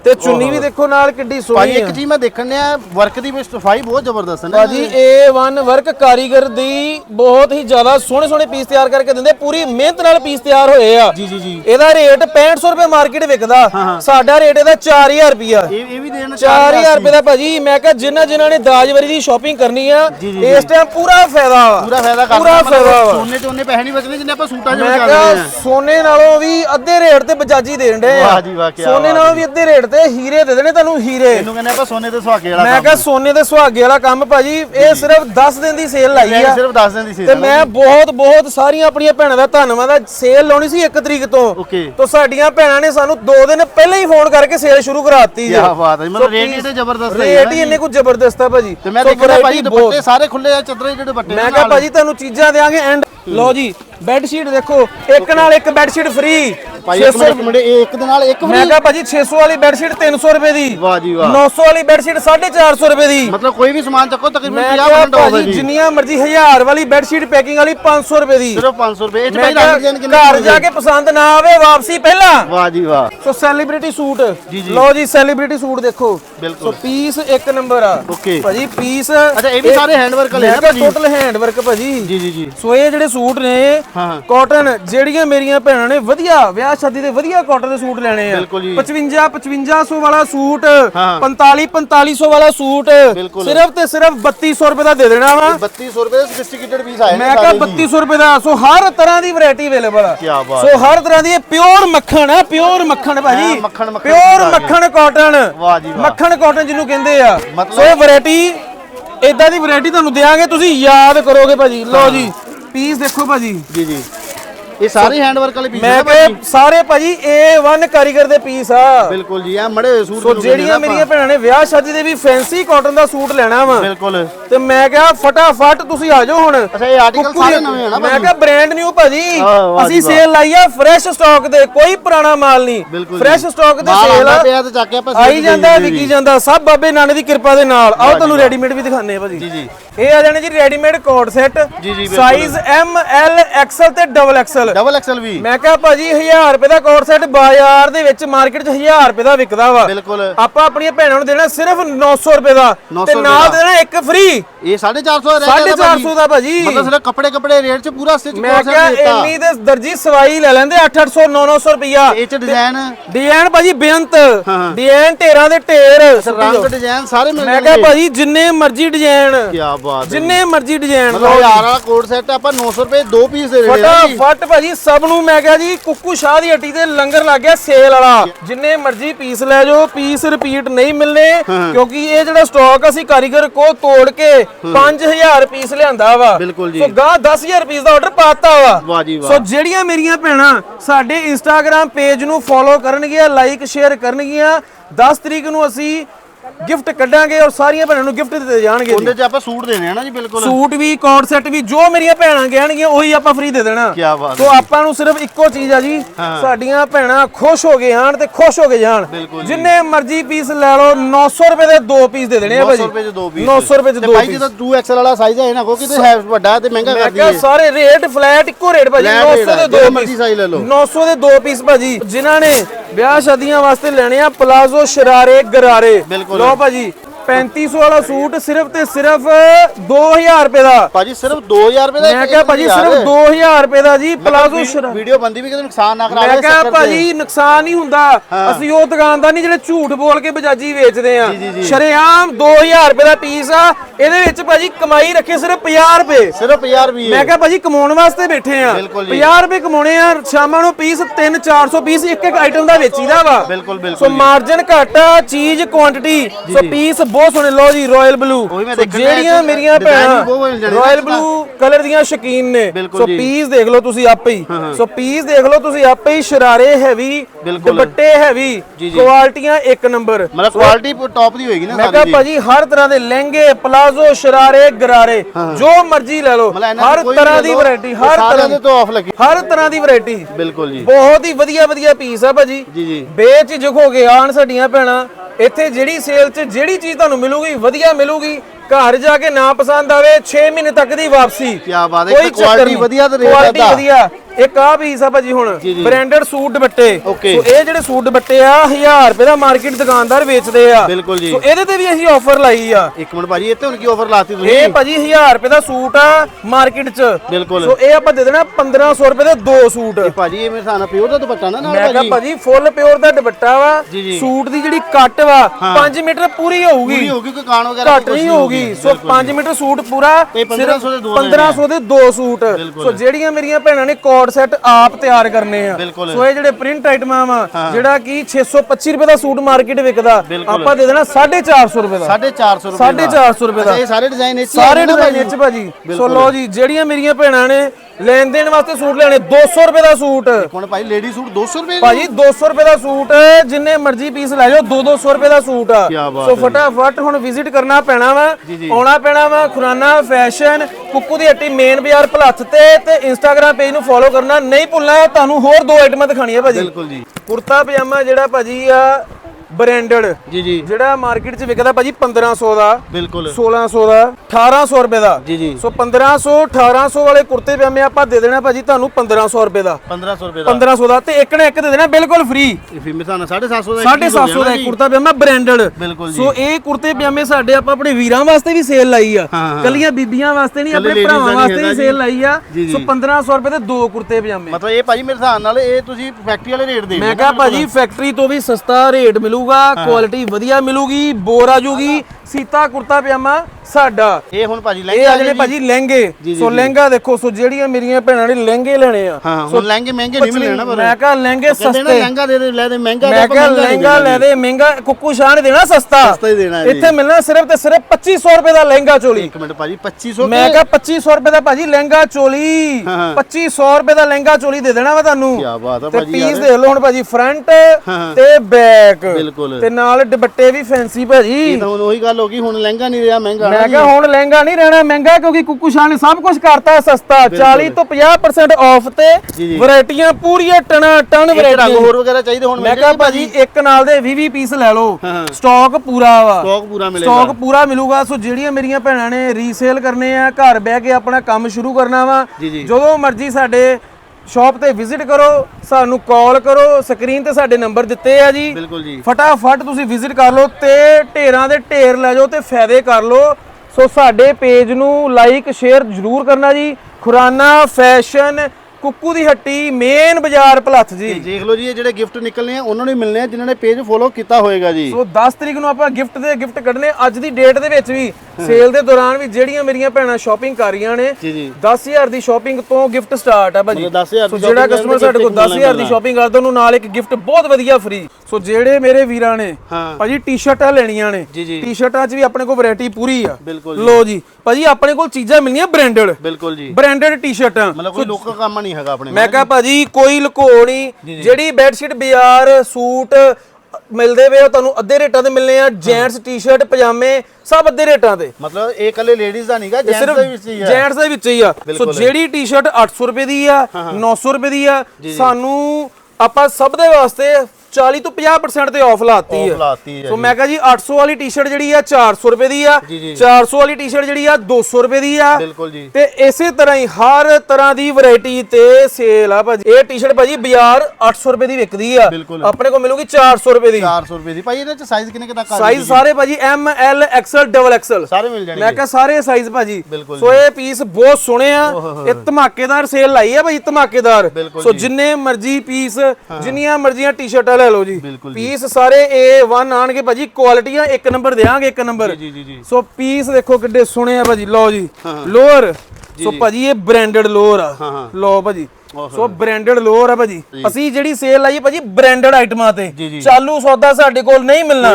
ਤੇ ਚੁੰਨੀ ਵੀ ਦੇਖੋ ਨਾਲ ਕਿੱਡੀ ਭਾਜੀ ਸੋਹਣੀ ਇੱਕ ਹੈ ਚੀਜ਼ ਮੈਂ ਦੇਖਣ ਡਿਆ ਵਰਕ ਦੀ ਵੀ ਸਫ਼ਾਈ ਬਹੁਤ ਜ਼ਬਰਦਸਤ ਹੈ ਨਾ ਭਾਜੀ A1 ਵਰਕ ਕਾਰੀਗਰ ਦੀ ਬਹੁਤ ਹੀ ਜ਼ਿਆਦਾ ਸੋਹਣੇ ਸੋਹਣੇ ਪੀਸ ਤਿਆਰ ਕਰਕੇ ਦਿੰਦੇ ਪੂਰੀ ਮਿਹਨਤ ਨਾਲ ਪੀਸ ਤਿਆਰ ਹੋਏ ਆ। ਜੀ ਜੀ ਜੀ। ਇਹਦਾ ਰੇਟ 6500 ਰੁਪਏ ਮਾਰਕੀਟ ਵਿਕਦਾ। ਸਾਡਾ ਰੇਟ ਇਹਦਾ 4000 ਰੁਪਿਆ ਇਹ ਇਹ ਵੀ ਦੇਣ 4000 ਰੁਪਏ ਦਾ ਭਾਜੀ ਮੈਂ ਕਿਹਾ ਜਿਨ੍ਹਾਂ ਜਿਨ੍ਹਾਂ ਨੇ ਦਾਜਵਰੀ ਦੀ ਸ਼ਾਪਿੰਗ ਕਰਨੀ ਆ ਇਸ ਟਾਈਮ ਪੂਰਾ ਫਾਇਦਾ ਵਾ। ਪੂਰਾ ਫਾਇਦਾ ਕਰਦਾ ਪੂਰਾ ਫਾਇਦਾ ਵਾ। ਸੋਨੇ ਤੇ ਉਹਨੇ ਪੈਸੇ ਨਹੀਂ ਬਚਣੇ ਜਿੰਨੇ ਆਪਾਂ ਸੂਟਾਂ 'ਚ ਮੈਂ ਕਿਹਾ ਆ ਸੋਨੇ ਨਾਲੋਂ ਵੀ ਅੱਧੇ ਰੇਟ ਤੇ ਬਜਾਜੀ ਦੇਣ ਦੇ ਵਾਹ ਜੀ ਵਾਹ, ਕਿਆ ਸੋਨੇ ਨਾਲੋਂ ਵੀ ਅੱਧੇ ਰੇਟ ਤੇ ਹੀਰੇ ਦੇ ਦੇਣੇ ਤੁਹਾਨੂੰ ਹੀਰੇ। ਇਹਨੂੰ ਕਹਿੰਦੇ ਆਪਾਂ ਸੋਨੇ ਦੇ ਸੁਹਾਗੇ ਵਾਲਾ ਮੈਂ ਕਿਹਾ ਸੋਨੇ ਦੇ ਸੁਹਾਗੇ ਵਾਲਾ ਕੰਮ ਭਾਜੀ ਇਹ ਸਿਰਫ 10 ਦਿਨ ਦੀ ਸੇਲ ਲਾਈ ਆ। ਸਿਰਫ ਦੱਸ ਦਿਨ ਦੀ ਸੀ ਤੇ ਮੈਂ ਬਹੁਤ ਬਹੁਤ ਸਾਰੀਆਂ ਆਪਣੀਆਂ ਭੈਣਾਂ ਦਾ ਧੰਨਵਾਦ ਆ। ਸੇਲ ਲਾਉਣੀ ਸੀ 1 ਤਰੀਕ ਤੋਂ। ਤੋਂ ਸਾਡੀਆਂ ਭੈਣਾਂ ਨੇ ਸਾਨੂੰ 2 ਦਿਨ ਪਹਿਲਾਂ ਹੀ ਫੋਨ ਕਰਕੇ ਸੇਲ ਸ਼ੁਰੂ ਕਰਾਤੀ ਕੀ ਬਾਤ ਹੈ ਮਤਲਬ ਰੇਟ ਹੀ ਤੇ ਜ਼ਬਰਦਸਤ ਹੈ ਰੇਟ ਹੀ ਇੰਨੇ ਕੁ ਜ਼ਬਰਦਸਤ ਆ ਭਾਜੀ। ਤੇ ਮੈਂ ਦੇਖਿਆ ਭਾਜੀ। ਦੁਪੱਟੇ ਸਾਰੇ ਖੁੱਲੇ ਆ ਚਦਰੇ ਜਿਹੜੇ ਦੁਪੱਟੇ ਮੈਂ ਕਿਹਾ। ਭਾਜੀ ਤੁਹਾਨੂੰ ਚੀਜ਼ਾਂ ਦੇਾਂਗੇ ਐਂਡ ਲਓ ਜੀ ਬੈੱਡ ਸ਼ੀਟ ਦੇਖੋ ਇੱਕ ਨਾਲ ਇੱਕ ਬੈੱਡ ਸ਼ੀਟ ਫ੍ਰੀ ਭਾਈ ਇੱਕ ਮਿੰਟ ਇੱਕ ਮਿੰਟ ਇਹ ਇੱਕ ਦੇ ਨਾਲ ਇੱਕ ਮੈਂ ਕਿਹਾ ਭਾਜੀ 600 ਵਾਲੀ ਬੈੱਡ ਸ਼ੀਟ 300 ਰੁਪਏ ਦੀ। ਵਾਹ ਜੀ ਵਾਹ। 900 ਵਾਲੀ ਬੈੱਡ ਸ਼ੀਟ 450 ਰੁਪਏ ਦੀ। ਮਤਲਬ ਕੋਈ ਵੀ ਸਮਾਨ ਚੱਕੋ ਤਕਰੀਬਨ ਮੈਂ 50 ਕਿਹਾ ਮਿੰਟ ਹੋਵੇ ਭਾਜੀ ਜੀ। ਜਿੰਨੀਆਂ ਮਰਜ਼ੀ 1000 ਵਾਲੀ ਬੈੱਡ ਸ਼ੀਟ ਪੈਕਿੰਗ ਵਾਲੀ 500 ਰੁਪਏ ਦੀ। ਸਿਰਫ 500 ਰੁਪਏ। ਇਹ ਚ ਮੈਂ ਭਾਈ ਰੰਗ ਡਿਜ਼ਾਈਨ ਕਿੰਨੇ ਘਰ? ਜਾ ਕੇ ਪਸੰਦ ਨਾ ਆਵੇ ਵਾਪਸੀ ਪਹਿਲਾਂ। ਵਾਹ ਜੀ ਵਾਹ। ਸੋ ਸੈਲੀਬ੍ਰਿਟੀ ਸੂਟ ਜੀ, ਜੀ। ਲਓ ਜੀ ਸੈਲੀਬ੍ਰਿਟੀ ਸੂਟ ਦੇਖੋ। ਬਿਲਕੁਲ। ਸੋ ਪੀਸ ਇੱਕ ਨੰਬਰ ਆ। ਓਕੇ। ਭਾਜੀ ਪੀਸ ਅੱਛਾ ਇਹ ਵੀ ਸਾਰੇ ਹੈਂਡ ਵਰਕ ਵਾਲੇ ਆ ਭਾਜੀ ਟੋਟਲ ਹੈਂਡ ਵਰਕ ਭਾਜੀ। ਜੀ ਜੀ ਜੀ। ਸੋ ਇਹ ਜਿਹੜੇ ਸੂਟ ਨੇ ਹਾਂ। ਕਾਟਨ ਜਿਹੜੀਆਂ ਮੇਰੀਆਂ ਭੈਣਾਂ ਨੇ ਵਧੀਆ ਵਿਆਹ ਸ਼ਾਦੀ ਦੇ ਵਧੀਆ ਕਾਟਨ ਦੇ ਸੂਟ ਲੈਣੇ ਆ ਬਿਲਕੁਲ ਜੀ। 55 5500 ਵਾਲਾ ਸੂਟ ਹਾਂ। 45 4500 ਵਾਲਾ ਸੂਟ। ਸਿਰਫ ਤੇ ਸਿਰਫ 3200 ਰੁਪਏ ਦਾ ਦੇ ਦੇਣਾ ਵਾ 3200 ਰੁਪਏ ਦੇ ਸਫਿਸਟੀਕੇਟਡ ਪੀਸ ਆਏ ਮੈਂ ਕਿਹਾ ਸਾਰੇ ਜੀ। 3200 ਰੁਪਏ ਦਾ ਸੋ ਹਰ ਤਰ੍ਹਾਂ ਦੀ ਵੈਰਾਈਟੀ ਅਵੇਲੇਬਲ ਆ ਬਾਤ ਸੋ ਹਰ ਤਰ੍ਹਾਂ ਦੀ ਪਿਓਰ ਮੱਖਣ ਆ ਪਿਓਰ ਮੱਖਣ ਭਾਜੀ ਹਾਂ, ਪਿਓਰ। ਮੱਖਣ ਕਾਟਨ ਵਾਹ ਜੀ ਵਾਹ। ਮੱਖਣ ਕਾਟਨ ਜਿਹਨੂੰ ਕਹਿੰਦੇ ਆ ਸੋ ਇਹ ਵੈਰਾਈਟੀ ਇਦਾਂ ਦੀ ਵੈਰਾਈਟੀ ਤੁਹਾਨੂੰ ਦੇਾਂਗੇ ਤੁਸੀਂ ਯਾਦ ਕਰੋਗੇ ਭਾਜੀ ਲਓ ਜੀ ਪੀਸ ਦੇਖੋ ਭਾਜੀ ਜੀ ਜੀ ਇਹ ਸਾਰੇ ਹੈਂਡ ਵਰਕ ਵਾਲੇ ਪੀਸ ਮੈਂ ਭਾਜੀ? ਸਾਰੇ ਭਾਜੀ A1 ਕਾਰੀਗਰ ਦੇ ਪੀਸ ਆ। ਬਿਲਕੁਲ ਜੀ ਆ ਮੜੇ ਹੋਏ ਸੂਟ ਸੋ ਜਿਹੜੀਆਂ ਮੇਰੀਆਂ ਭੈਣਾਂ ਨੇ ਵਿਆਹ ਸ਼ਾਦੀ ਦੇ ਵੀ ਫੈਂਸੀ ਕਾਟਨ ਦਾ ਸੂਟ ਲੈਣਾ ਵਾ। ਬਿਲਕੁਲ। ਤੇ ਮੈਂ ਕਿਹਾ ਫਟਾਫਟ ਤੁਸੀਂ ਆ ਜਾਓ ਹੁਣ। ਅੱਛਾ ਇਹ ਆਰਟੀਕਲ ਸਾਰੇ ਨਵੇਂ ਆ ਨਾ ਮੈਂ ਕਿਹਾ ਬ੍ਰਾਂਡ ਨਿਊ ਭਾਜੀ। ਅਸੀਂ। ਸੇਲ ਲਾਈ ਆ ਫਰੈਸ਼ ਸਟਾਕ ਦੇ ਕੋਈ ਪੁਰਾਣਾ ਮਾਲ ਨਹੀਂ। ਫਰੈਸ਼। ਸਟਾਕ ਦੇ ਸੇਲ ਆ। ਪਿਆ ਤੇ ਚੱਕ ਕੇ ਆਪਾਂ ਆਈ ਜਾਂਦਾ ਵਿਕੀ ਜਾਂਦਾ ਸਭ ਬਾਬੇ ਨਾਨਕ ਦੀ ਕਿਰਪਾ ਦੇ ਨਾਲ। ਆਓ ਤੁਹਾਨੂੰ। ਰੈਡੀਮੇਡ ਵੀ ਦਿਖਾਣੇ ਆ ਭਾਜੀ। ਜੀ ਜੀ। ਇਹ ਆ ਜਾਣੇ ਜੀ readymade coat set. Size M L XL ਤੇ ਡਬਲ XL ਡਬਲ ਐਕਸਲ ਵੀ। ਮੈਂ ਕਿਹਾ ਭਾਜੀ 1000 ਰੁਪਏ ਦਾ ਕੋਟ ਸੈੱਟ ਬਾਜ਼ਾਰ ਦੇ ਵਿੱਚ ਮਾਰਕੀਟ 'ਚ 1000 ਰੁਪਏ ਦਾ ਵਿਕਦਾ ਵਾ। ਬਿਲਕੁਲ। ਆਪਾਂ ਆਪਣੀਆਂ ਭੈਣਾਂ ਨੂੰ ਦੇਣਾ ਸਿਰਫ 900 ਰੁਪਏ ਦਾ 900 ਤੇ ਨਾਲ। ਦੇਣਾ ਇੱਕ ਫ੍ਰੀ ਇਹ 450 ਰਹਿ ਗਿਆ 450 ਦਾ ਭਾਜੀ। ਮਤਲਬ ਸਿਰਫ ਕੱਪੜੇ ਕੱਪੜੇ ਰੇਟ ਚ ਪੂਰਾ ਸਟਿਚ ਮੈਂ ਕਿਹਾ ਇੰਨੀ ਦੇ ਦਰਜੀ ਸਵਾਈ ਲੈ ਲੈਂਦੇ 800 900 ਰੁਪਿਆ ਇਹ ਚ ਡਿਜ਼ਾਈਨ ਡਿਜ਼ਾਈਨ ਭਾਜੀ ਬੇਅੰਤ। ਡਿਜ਼ਾਈਨ ਢੇਰਾਂ ਦੇ ਢੇਰ। ਰੰਗ ਡਿਜ਼ਾਈਨ ਸਾਰੇ ਮਿਲ ਮੈਂ ਕਿਹਾ ਭਾਜੀ ਜਿੰਨੇ ਮਰਜ਼ੀ ਡਿਜ਼ਾਈਨ ਕੀ ਬਾਤ ਹੈ ਜਿੰਨੇ ਮਰਜ਼ੀ ਡਿਜ਼ਾਈਨ ਮਤਲਬ ਯਾਰ ਵਾਲਾ ਕੋਡ ਸੈੱਟ ਆਪਾਂ 900 ਰੁਪਏ ਦੋ ਪੀਸ ਦੇ ਰਹੇ ਹਾਂ ਫਟਾਫਟ ਭਾਜੀ ਸਭ ਨੂੰ ਮੈਂ ਕਿਹਾ ਜੀ ਕੁੱਕੂ ਸ਼ਾਹ ਦੀ ਹੱਟੀ ਤੇ ਲੰਗਰ ਲੱਗ ਗਿਆ ਸੇਲ ਵਾਲਾ। ਜਿੰਨੇ ਮਰਜ਼ੀ ਪੀਸ ਲੈ ਜਾਓ ਪੀਸ ਰਿਪੀਟ ਨਹੀਂ ਮਿਲਨੇ। ਕਿਉਂਕਿ ਇਹ ਜਿਹੜਾ ਸਟਾਕ ਅਸੀਂ ਕਾਰੀਗਰ ਕੋ ਤੋੜ ਕੇ 5000 ਪੀਸ ਲਿਆਂਦਾ ਵਾ। ਸੋ ਗਾਂ 10000 ਪੀਸ ਦਾ ਆਰਡਰ ਪਾਤਾ ਵਾ। ਸੋ ਜਿਹੜੀਆਂ ਮੇਰੀਆਂ ਭੈਣਾਂ ਸਾਡੇ ਇੰਸਟਾਗ੍ਰam ਪੇਜ ਨੂੰ ਫੋਲੋ ਕਰਨਗੀਆਂ ਲਾਈਕ ਸ਼ੇਅਰ ਕਰਨਗੀਆਂ। 10 ਤਰੀਕ ਨੂੰ ਅਸੀਂ ਗਿਫਟ ਕੱਢਾਂਗੇ ਔਰ ਸਾਰੀਆਂ ਭੈਣਾਂ ਨੂੰ ਗਿਫਟ ਦਿੱਤੇ ਜਾਣਗੇ ਜੀ। ਉਹਦੇ 'ਚ ਆਪਾਂ ਸੂਟ ਦੇਣੇ ਆ ਨਾ ਜੀ ਬਿਲਕੁਲ। ਸੂਟ ਵੀ ਕੋਟ ਸੈੱਟ ਵੀ ਜੋ ਮੇਰੀਆਂ ਭੈਣਾਂ ਕਹਿਣਗੀਆਂ ਉਹੀ ਆਪਾਂ ਫ੍ਰੀ ਦੇ ਦੇਣਾ। ਕਿਆ ਬਾਤ ਸੋ ਆਪਾਂ ਨੂੰ ਸਿਰਫ ਇੱਕੋ ਚੀਜ਼ ਆ ਜੀ ਸਾਡੀਆਂ ਭੈਣਾਂ ਖੁਸ਼ ਹੋ ਗਏ ਆਣ ਤੇ ਖੁਸ਼ ਹੋ ਕੇ ਜਾਣ। ਬਿਲਕੁਲ ਜਿੰਨੇ ਮਰਜ਼ੀ ਪੀਸ ਲੈ ਲਓ 900 ਰੁਪਏ ਦੇ ਦੋ ਪੀਸ ਦੇ ਦੇਣੇ ਆ 900 ਭਾਜੀ। ਰੁਪਏ 'ਚ ਦੋ ਪੀਸ 900 ਰੁਪਏ 'ਚ ਤੇ ਦੋ ਭਾਈ ਪੀਸ ਜਦੋਂ 2XL ਵਾਲਾ ਸਾਈਜ਼ ਹੈ ਨਾ ਕੋ ਕਿਤੇ ਹੈ ਵੱਡਾ ਤੇ ਮਹਿੰਗਾ ਮੈਂ ਕਰ ਕਿਹਾ ਦਈਏ ਸਾਰੇ ਰੇਟ ਫਲੈਟ ਇੱਕੋ ਰੇਟ ਭਾਜੀ Flat 900 rate ਦੇ ਆ, ਦੋ ਜਿਹੜਾ ਪੀਸ ਮਰਜ਼ੀ size ਲੈ ਲਓ। 900 ਦੇ ਦੋ ਪੀਸ ਭਾਜੀ ਜਿਨ੍ਹਾਂ ਨੇ ਵਿਆਹ ਸ਼ਾਦੀਆਂ ਵਾਸਤੇ ਲੈਣੇ ਆ ਪਲਾਜ਼ੋ ਸ਼ਰਾਰੇ ਗਰਾਰੇ। ਲਓ ਭਾਜੀ 3500 ਵਾਲਾ ਸੂਟ ਸਿਰਫ ਤੇ ਸਿਰਫ 2000 ਰੁਪਏ ਦਾ। ਭਾਜੀ ਸਿਰਫ 2000 ਰੁਪਏ ਦਾ ਮੈਂ ਕਿਹਾ ਭਾਜੀ ਸਿਰਫ 2000 ਰੁਪਏ ਦਾ ਜੀ ਪਲਾਜ਼ੋ ਵੀਡੀਓ ਬੰਦੀ ਵੀ ਕਿਤੇ ਨੁਕਸਾਨ ਨਾ ਕਰਾ ਮੈਂ ਕਿਹਾ ਭਾਜੀ ਨੁਕਸਾਨ ਨਹੀਂ ਹੁੰਦਾ। ਅਸੀਂ ਉਹ ਦੁਕਾਨਦਾਰ ਨਹੀਂ ਜਿਹੜੇ ਝੂਠ ਬੋਲ ਕੇ ਬਜਾਜੀ ਵੇਚਦੇ ਆ। ਸ਼ਰੇਆਮ 2000 ਰੁਪਏ ਦਾ ਪੀਸ ਆ। ਇਹਦੇ ਵਿੱਚ ਭਾਜੀ ਕਮਾਈ ਰੱਖੇ ਸਿਰਫ 50 ਰੁਪਏ। ਸਿਰਫ 50 ਰੁਪਏ। ਮੈਂ ਕਿਹਾ ਭਾਜੀ ਕਮਾਉਣ ਵਾਸਤੇ ਬੈਠੇ ਆ। ਬਿਲਕੁਲ ਜੀ। 50 ਰੁਪਏ ਕਮਾਉਣੇ ਆ ਸ਼ਾਮਾਂ ਨੂੰ ਪੀਸ 3 400 ਪੀਸ ਇੱਕ ਇੱਕ ਆਈਟਮ ਦਾ ਵੇਚੀਦਾ ਵਾ। ਬਿਲਕੁਲ ਸੋ ਬਿਲਕੁਲ ਮਾਰਜਨ ਘੱਟ ਚੀਜ਼ ਕੁਆਂਟੀਟੀ ਸੋ ਪੀਸ ਬਹੁਤ ਸੋਹਣੇ ਲੋ ਜੀ ਰਾਇਲ ਬਲੂ ਜਿਹੜੀਆਂ ਮੇਰੀਆਂ ਭੈਣਾਂ ਰਾਇਲ। ਬਲੂ ਕਲਰ ਦੀਆਂ ਸ਼ੌਕੀਨ ਨੇ। ਸੋ। ਪੀਸ ਦੇਖ ਲਓ ਤੁਸੀਂ ਆਪੇ ਹੀ। ਸੋ ਪੀਸ ਦੇਖ ਲਓ ਤੁਸੀਂ ਆਪੇ ਹੀ ਸ਼ਰਾਰੇ ਹੈਵੀ। ਦੁਪੱਟੇ ਹੈਵੀ। ਕੁਆਲਟੀਆਂ ਇੱਕ ਨੰਬਰ ਮਤਲਬ ਕੁਆਲਿਟੀ ਟੌਪ ਦੀ ਹੋਏਗੀ ਨਾ ਮੈਂ ਕਿਹਾ ਭਾਜੀ ਹਰ ਤਰ੍ਹਾਂ ਦੇ ਲਹਿੰਗੇ ਪਲਾਜ਼ੋ ਸ਼ਰਾਰੇ ਗਰਾਰੇ ਜੋ ਮਰਜ਼ੀ ਲੈ ਲਓ। ਹਰ ਤਰ੍ਹਾਂ ਦੀ ਵੈਰਾਈਟੀ ਹਰ ਤਰ੍ਹਾਂ ਦੇ ਤੋਂ ਆਫ ਲੱਗੀ। ਹਰ ਤਰ੍ਹਾਂ ਦੀ ਵੈਰਾਈਟੀ ਬਿਲਕੁਲ ਜੀ। ਬਹੁਤ ਹੀ ਵਧੀਆ ਵਧੀਆ ਪੀਸ ਆ ਭਾਜੀ। ਜੀ ਜੀ। ਬੇਝਿਜਕ ਹੋ ਕੇ ਆਣ ਸਾਡੀਆਂ ਭੈਣਾਂ। ਇੱਥੇ ਜਿਹੜੀ ਸੇਲ 'ਚ ਜਿਹੜੀ ਚੀਜ਼ ਤੁਹਾਨੂੰ ਮਿਲੂਗੀ ਵਧੀਆ ਮਿਲੂਗੀ ਘਰ ਜਾ ਕੇ ਨਾ ਪਸੰਦ ਆਵੇ 6 ਮਹੀਨੇ ਤੱਕ ਦੀ ਵਾਪਸੀ ਕਿਆ ਬਾਤ ਹੈ, ਇੱਕ ਤਾਂ quality। ਵਧੀਆ ਤੇ rate ਅੱਧਾ। ਵਧੀਆ ਇੱਕ ਆ ਪੀਸ ਆ ਭਾਜੀ ਹੁਣ। ਬ੍ਰਾਂਡਡ ਸੂਟ ਦੁਪੱਟੇ। ਸੋ ਇਹ ਜਿਹੜੇ ਸੂਟ ਦੁਪੱਟੇ ਆ 1000 ਰੁਪਏ ਦਾ ਮਾਰਕੀਟ ਦੁਕਾਨਦਾਰ ਵੇਚਦੇ ਆ। ਬਿਲਕੁਲ ਜੀ। ਸੋ ਇਹਦੇ ਤੇ ਵੀ ਅਸੀਂ ਆਫਰ ਲਾਈ ਆ। ਇੱਕ ਮਿੰਟ ਭਾਜੀ ਇੱਥੇ ਹੁਣ ਕੀ ਆਫਰ ਲਾਤੀ ਤੁਸੀਂ? ਇਹ ਭਾਜੀ 1000 ਰੁਪਏ ਦਾ ਸੂਟ ਆ ਮਾਰਕੀਟ 'ਚ। ਬਿਲਕੁਲ। ਸੋ ਇਹ ਆਪਾਂ ਦੇ ਦੇਣਾ 1500 ਰੁਪਏ ਦੇ ਦੋ ਸੂਟ। ਇਹ ਭਾਜੀ ਇਹ ਮੇਰੇ ਨਾਲ ਪਿਓਰ ਦਾ ਦੁਪੱਟਾ ਨਾ ਨਾਲ ਮੈਂ ਕਿਹਾ ਭਾਜੀ। ਫੁੱਲ ਪਿਓਰ ਦਾ ਦੁਪੱਟਾ ਵਾ। ਸੂਟ ਦੀ ਜਿਹੜੀ ਕੱਟ ਵਾ 5 ਮੀਟਰ ਪੂਰੀ ਹੋਊਗੀ। ਪੂਰੀ ਹੋਊਗੀ ਕੋਈ ਕਾਣ ਵਗੈਰਾ ਘੱਟ ਨਹੀਂ ਹੋਊਗੀ। ਸੋ 5 ਮੀਟਰ ਸੂਟ ਪੂਰਾ ਤੇ 1500 ਦੇ ਦੋ 1500 ਦੇ ਦੋ ਸੂਟ। ਸੋ ਜਿਹੜੀਆਂ ਮੇਰੀਆਂ ਭੈਣਾਂ ਨੇ ਕੋਡ ਸੈੱਟ ਆਪ ਤਿਆਰ ਕਰਨੇ ਆ। ਸੋ ਇਹ ਜਿਹੜੇ ਪ੍ਰਿੰਟ ਆਈਟਮਾਂ ਵਾ ਜਿਹੜਾ ਕਿ 625 ਰੁਪਏ ਦਾ ਸੂਟ ਮਾਰਕੀਟ ਵਿਕਦਾ ਆਪਾਂ ਦੇ ਦੇਣਾ 450 ਰੁਪਏ ਦਾ। 450 ਰੁਪਏ 450 ਰੁਪਏ ਦਾ। ਇਹ ਸਾਰੇ ਡਿਜ਼ਾਈਨ ਇੱਥੇ ਸਾਰੇ ਡਿਜ਼ਾਈਨ ਵਿੱਚ ਭਾਜੀ। ਸੋ ਲੋ ਜੀ ਜਿਹੜੀਆਂ ਮੇਰੀਆਂ ਭੈਣਾਂ ਨੇ ਲੈਣ ਦੇਣ ਵਾਸਤੇ ਸੂਟ ਲੈਣੇ 200 ਰੁਪਏ ਦਾ ਸੂਟ। ਹੁਣ ਭਾਈ ਲੇਡੀ ਸੂਟ 200 ਰੁਪਏ ਭਾਜੀ 200 ਰੁਪਏ ਦਾ ਸੂਟ ਜਿੰਨੇ ਮਰਜ਼ੀ ਪੀਸ ਲੈ ਜਾਓ 2-200 ਰੁਪਏ ਦਾ ਸੂਟ। ਸੋ। ਫਟਾਫਟ ਹੁਣ ਵਿਜ਼ਿਟ ਕਰਨਾ ਪੈਣਾ ਵਾ ਆਉਣਾ ਪੈਣਾ ਵਾ ਖੁਰਾਨਾ ਫੈਸ਼ਨ ਕੁੱਕੂ ਦੀ ਹੱਟੀ ਮੇਨ ਬਾਜ਼ਾਰ ਭਲੱਥ ਤੇ ਤੇ ਇੰਸਟਾਗ੍ਰam ਪੇਜ ਨੂੰ ਫੋਲੋ ਕਰਨਾ ਨਹੀਂ ਭੁੱਲਣਾ ਤੁਹਾਨੂੰ ਹੋਰ ਦੋ ਆਈਟਮਾਂ ਦਿਖਾਣੀਆਂ ਭਾਜੀ। ਬਿਲਕੁਲ ਜੀ। ਕੁਰਤਾ ਪਜਾਮਾ ਜਿਹੜਾ ਭਾਜੀ ਆ ਬ੍ਰਾਂਡਡ ਜੀ ਜੀ। ਜਿਹੜਾ ਮਾਰਕੀਟ 'ਚ ਵਿਕਦਾ ਭਾਜੀ 1500 ਦਾ ਬਿਲਕੁਲ। 1600 ਦਾ 1800 ਰੁਪਏ ਦਾ। ਜੀ ਜੀ। ਸੋ 1500 1800 ਵਾਲੇ ਕੁਰਤੇ ਪਜਾਮੇ ਆਪਾਂ ਦੇ ਦੇਣਾ ਭਾਜੀ ਤੁਹਾਨੂੰ 1500 ਰੁਪਏ ਦਾ। 1500 ਰੁਪਏ ਦਾ। 1500 ਦਾ ਤੇ ਇੱਕ ਨਾ ਇੱਕ ਦੇ ਦੇਣਾ ਬਿਲਕੁਲ ਫ੍ਰੀ ਫਿਰ ਨਾਲ 750 ਦਾ 750 ਦਾ ਕੁਰਤਾ ਪਜਾਮਾ ਬ੍ਰਾਂਡਡ ਬਿਲਕੁਲ ਜੀ। ਸੋ ਇਹ ਕੁਰਤੇ ਪਜਾਮੇ ਸਾਡੇ ਆਪਾਂ ਆਪਣੇ ਵੀਰਾਂ ਵਾਸਤੇ ਵੀ ਸੇਲ ਲਾਈ ਆ। ਕੱਲੀਆਂ ਬੀਬੀਆਂ ਵਾਸਤੇ ਨਹੀਂ ਆਪਣੇ ਭਰਾਵਾਂ ਵਾਸਤੇ ਵੀ ਸੇਲ ਲਾਈ ਆ। ਸੋ 1500 ਰੁਪਏ ਦੇ ਦੋ ਕੁਰਤੇ ਪਜਾਮੇ ਮਤਲਬ ਇਹ ਭਾਜੀ ਮੇਰੇ ਹਿਸਾਬ ਨਾਲ ਇਹ ਤੁਸੀਂ ਫੈਕਟਰੀ ਵਾਲੇ ਰੇਟ ਦੇ ਮੈਂ ਕਿਹਾ ਭਾਜੀ ਫੈਕਟਰੀ ਤੋਂ ਵੀ ਸਸਤਾ ਰੇਟ ਮਿਲੂਗਾ ਕੁਆਲਿਟੀ ਵਧੀਆ ਮਿਲੂਗੀ ਬੋਰ ਆ ਜੂਗੀ। ਸੀਤਾ ਕੁਰਤਾ ਪਜਾਮਾ ਸਾਡਾ। ਇਹ ਹੁਣ ਭਾਜੀ ਇਹ ਲਹਿੰਗੇ ਆ ਜਿਹੜੇ ਭਾਜੀ ਲਹਿੰਗੇ। ਸੋ ਲਹਿੰਗਾ ਦੇਖੋ ਸੋ ਜਿਹੜੀਆਂ ਮੇਰੀਆਂ ਭੈਣਾਂ ਨੇ ਲਹਿੰਗੇ ਲੈਣੇ ਆ। ਹਾਂ ਹੁਣ ਲਹਿੰਗੇ ਮਹਿੰਗੇ ਨਹੀਂ ਮਿਲਣੇ ਨਾ ਪਰ। ਮੈਂ ਕਿਹਾ ਲਹਿੰਗੇ ਸਸਤੇ। ਲਹਿੰਗਾ ਦੇ ਦੇ ਲੈ ਦੇ ਮਹਿੰਗਾ ਮੈਂ ਕਿਹਾ ਲਹਿੰਗਾ ਲੈ ਦੇ ਮਹਿੰਗਾ ਕੁੱਕੂ ਸ਼ਾਹ ਨੇ ਦੇਣਾ ਸਸਤਾ। ਸਸਤਾ ਹੀ ਦੇਣਾ ਹੈ। ਇੱਥੇ ਮਿਲਣਾ ਸਿਰਫ ਤੇ ਸਿਰਫ 2500 ਰੁਪਏ ਦਾ ਲਹਿੰਗਾ ਚੋਲੀ। ਇੱਕ ਮਿੰਟ ਭਾਜੀ 2500 ਮੈਂ ਕਿਹਾ 2500 ਰੁਪਏ ਦਾ ਭਾਜੀ ਲਹਿੰਗਾ ਚੋਲੀ। ਹਾਂ, ਹਾਂ। 2500 ਰੁਪਏ ਦਾ ਲਹਿੰਗਾ ਚੋਲੀ ਦੇ ਦੇਣਾ ਵਾ ਤੁਹਾਨੂੰ। ਕੀ ਬਾਤ ਆ ਤੇ ਭਾਜੀ ਪੀਸ ਦੇਖ ਲਓ ਹੁਣ ਭਾਜੀ ਫਰੰਟ ਹਾਂ। ਤੇ ਬੈਕ ਬਿਲਕੁਲ। ਤੇ ਨਾਲ ਦੁਪੱਟੇ ਵੀ ਫੈਂਸੀ ਭਾਜੀ। ਇਹ ਤਾਂ ਉਹੀ ਗੱਲ ਹੋ ਗਈ ਹੁਣ ਲਹਿੰਗਾ ਨਹੀਂ ਰਿਹਾ ਮਹਿੰਗਾ ਮੈਂ ਕਿਹਾ ਹੁਣ ਲਹਿੰਗਾ ਨਹੀਂ ਰਹਿਣਾ ਮਹਿੰਗਾ ਕਿਉਂਕਿ ਕੁੱਕੂ ਸ਼ਾਹ ਨੇ ਸਭ ਕੁਝ ਕਰਤਾ ਸਸਤਾ 40 ਤੋਂ 50% ਆਫ ਤੇ। ਵੈਰਾਈਟੀਆਂ ਪੂਰੀਆਂ ਟਣਾ ਰੰਗ ਵੈਰਾਈਟੀ ਹੋਰ ਵਗੈਰਾ ਚਾਹੀਦੇ ਹੁਣ ਮੈਂ ਕਿਹਾ ਭਾਜੀ? ਇੱਕ ਨਾਲ ਦੇ 20 20 ਪੀਸ ਲੈ ਲਓ। ਸਟਾਕ ਪੂਰਾ ਵਾ। ਸਟਾਕ ਪੂਰਾ ਮਿਲੇਗਾ। ਸਟਾਕ ਪੂਰਾ ਮਿਲੂਗਾ। ਸੋ ਜਿਹੜੀਆਂ ਮੇਰੀਆਂ ਭੈਣਾਂ ਨੇ ਰੀਸੇਲ ਕਰਨੇ ਆ ਘਰ ਬਹਿ ਕੇ ਆਪਣਾ ਕੰਮ ਸ਼ੁਰੂ ਕਰਨਾ ਵਾ। ਜਦੋਂ ਮਰਜ਼ੀ ਸਾਡੇ ਸ਼ਾਪ ਤੇ ਵਿਜ਼ਿਟ ਕਰੋ ਸਾਨੂੰ ਕਾਲ ਕਰੋ ਸਕਰੀਨ ਤੇ ਸਾਡੇ ਨੰਬਰ ਦਿੱਤੇ ਆ ਜੀ। ਬਿਲਕੁਲ ਜੀ। ਫਟਾਫਟ ਤੁਸੀਂ ਵਿਜ਼ਿਟ ਕਰ ਲਓ ਤੇ ਢੇਰਾਂ ਦੇ ਢੇਰ ਲੈ ਜਾਓ ਤੇ ਫਾਇਦੇ ਕਰ ਲਓ। ਸੋ ਸਾਡੇ ਪੇਜ ਨੂੰ ਲਾਈਕ ਸ਼ੇਅਰ ਜਰੂਰ ਕਰਨਾ ਜੀ। ਖੁਰਾਨਾ ਫੈਸ਼ਨ ਕੁੱਕੂ ਦੀ ਹੱਟੀ ਮੇਨ ਬਾਜ਼ਾਰ ਭਲੱਥ ਜੀ। ਦੇਖ ਲਓ ਜੀ ਇਹ ਜਿਹੜੇ ਗਿਫਟ ਨਿਕਲਨੇ ਆ ਉਹਨਾਂ ਨੂੰ ਮਿਲਨੇ ਆ ਜਿਨ੍ਹਾਂ ਨੇ ਪੇਜ ਫੋਲੋ ਕੀਤਾ ਹੋਏਗਾ ਜੀ। ਸੋ 10 ਤਰੀਕ ਨੂੰ ਆਪਾਂ ਗਿਫਟ ਦੇ ਗਿਫਟ ਕੱਢਨੇ ਅੱਜ ਦੀ ਡੇਟ ਦੇ ਵਿੱਚ ਵੀ ਸੇਲ ਦੇ ਦੌਰਾਨ ਵੀ ਜਿਹੜੀਆਂ ਮੇਰੀਆਂ ਭੈਣਾਂ ਸ਼ਾਪਿੰਗ ਕਰ ਰਹੀਆਂ ਨੇ ਜੀ ਜੀ। 10000 ਦੀ ਸ਼ਾਪਿੰਗ ਤੋਂ ਗਿਫਟ ਸਟਾਰਟ ਹੈ ਭਾਜੀ। ਮਤਲਬ 10,000 ਸੋ ਜਿਹੜਾ ਕਸਟਮਰ ਸਾਡੇ ਕੋਲ gift 10000 ਦੀ ਸ਼ਾਪਿੰਗ ਕਰਦਾ ਉਹਨੂੰ ਨਾਲ ਇੱਕ ਗਿਫਟ ਬਹੁਤ ਵਧੀਆ ਫ੍ਰੀ ਸੋ ਜਿਹੜੇ ਮੇਰੇ ਵੀਰਾਂ ਨੇ। ਭਾਜੀ ਟੀ-ਸ਼ਰਟਾਂ ਲੈਣੀਆਂ ਨੇ। ਟੀ-ਸ਼ਰਟਾਂ 'ਚ ਵੀ ਆਪਣੇ ਕੋਲ ਵੈਰਾਈਟੀ ਪੂਰੀ ਆ। ਲੋ ਜੀ। ਭਾਜੀ ਆਪਣੇ ਕੋਲ ਚੀਜ਼ਾਂ ਮਿਲਣੀਆਂ ਬ੍ਰਾਂਡਡ ਬਿਲਕੁਲ ਜੀ। ਬ੍ਰਾਂਡਡ ਟੀ-ਸ਼ਰਟਾਂ ਮਤਲਬ ਕੋਈ ਲੋਕਲ ਕੰਮ ਨਹੀਂ ਹੈਗਾ ਆਪਣੇ ਮੈਂ ਕਹਾਂ ਭਾਜੀ ਕੋਈ ਲੁਕੋ ਨਹੀਂ। ਜਿਹੜੀ ਬੈੱਡਸ਼ੀਟ ਬਾਜ਼ਾਰ ਸੂਟ ਮਿਲਦੇ ਵੇ ਉਹ ਤੁਹਾਨੂੰ ਅੱਧੇ ਰੇਟਾਂ ਤੇ ਮਿਲਨੇ ਆ। ਜੈਂਟਸ ਟੀ-ਸ਼ਰਟ ਪਜਾਮੇ ਸਭ ਅੱਧੇ ਰੇਟਾਂ ਤੇ। ਮਤਲਬ ਇਹ ਇਕੱਲੇ ਲੇਡੀਜ਼ ਦਾ ਨਹੀਂਗਾ ਜੈਂਟਸ ਦੇ ਵਿੱਚ ਹੀ ਹੈ ਜੈਂਟਸ ਦੇ ਵਿੱਚ ਹੀ ਆ। ਸੋ ਜਿਹੜੀ ਟੀ-ਸ਼ਰਟ 800 ਰੁਪਏ ਦੀ ਆ 900 ਰੁਪਏ ਦੀ ਆ ਸਾਨੂੰ ਆਪਾਂ ਸਭ ਦੇ ਵਾਸਤੇ 40 ਤੋਂ 50% ਤੇ ਆਫ ਲਾਤੀ ਹੈ। ਸੋ ਮੈਂ ਕਹਾਂ ਜੀ 800 ਵਾਲੀ ਟੀ-ਸ਼ਰਟ ਜਿਹੜੀ ਆ 400 ਰੁਪਏ ਦੀ ਆ। ਜੀ, ਜੀ। 400 ਵਾਲੀ ਟੀ-ਸ਼ਰਟ ਜਿਹੜੀ ਆ 200 ਰੁਪਏ ਦੀ ਆ। ਬਿਲਕੁਲ ਜੀ। ਤੇ ਇਸੇ ਤਰ੍ਹਾਂ ਹੀ ਹਰ ਤਰ੍ਹਾਂ ਦੀ ਵੈਰਾਈਟੀ ਤੇ ਸੇਲ ਆ ਭਾਜੀ। ਇਹ ਟੀ-ਸ਼ਰਟ ਭਾਜੀ ਬਾਜ਼ਾਰ 800 ਰੁਪਏ ਦੀ ਵਿਕਦੀ ਆ। ਆਪਣੇ ਕੋਲ ਮਿਲੂਗੀ 400 ਰੁਪਏ ਦੀ। 400 ਰੁਪਏ ਦੀ। ਭਾਈ ਇਹਦੇ ਚ ਸਾਈਜ਼ ਕਿੰਨੇ ਕੁ ਤੱਕ ਆ ਸਾਈਜ਼ ਸਾਰੇ ਭਾਜੀ M L XL double XL ਸਾਰੇ ਮਿਲ ਮੈਂ ਜਾਣਗੇ ਕਿਹਾ ਸਾਰੇ ਸਾਈਜ਼ ਭਾਜੀ। ਸੋ ਇਹ ਪੀਸ ਬਹੁਤ ਸੋਹਣੇ ਆ। ਇਹ ਧਮਾਕੇਦਾਰ ਸੇਲ ਲਾਈ ਆ ਭਾਜੀ ਧਮਾਕੇਦਾਰ। ਸੋ ਜਿੰਨੇ ਮਰਜ਼ੀ ਪੀਸ ਜਿੰਨੀਆਂ ਮਰਜ਼ੀਆਂ ਟੀ-ਸ਼ਰਟਾਂ ਲੈ ਲਓ ਜੀ। ਬਿਲਕੁਲ ਪੀਸ ਸਾਰੇ A1 ਆਣਗੇ ਭਾਜੀ ਕੁਆਲਿਟੀਆਂ ਇੱਕ ਨੰਬਰ ਦੇਾਂਗੇ ਇੱਕ ਨੰਬਰ ਜੀ ਜੀ ਜੀ ਸੋ ਪੀਸ ਦੇਖੋ ਕਿੱਡੇ ਸੋਹਣੇ ਆ ਭਾਜੀ ਲਓ ਜੀ। ਲੋਅਰ ਸੋ ਭਾਜੀ ਇਹ ਬ੍ਰਾਂਡਡ ਲੋਅਰ ਆ। ਹਾਂ, ਹਾਂ। ਲਓ ਭਾਜੀ। ਸੋ ਬ੍ਰਾਂਡਡ ਲੋਅਰ ਆ ਭਾਜੀ। ਅਸੀਂ ਜਿਹੜੀ ਸੇਲ ਲਾਈ ਹੈ ਭਾਜੀ ਬ੍ਰਾਂਡਡ ਆਈਟਮਾਂ ਤੇ। ਚਾਲੂ ਸੌਦਾ ਸਾਡੇ ਕੋਲ ਨਹੀਂ ਮਿਲਣਾ।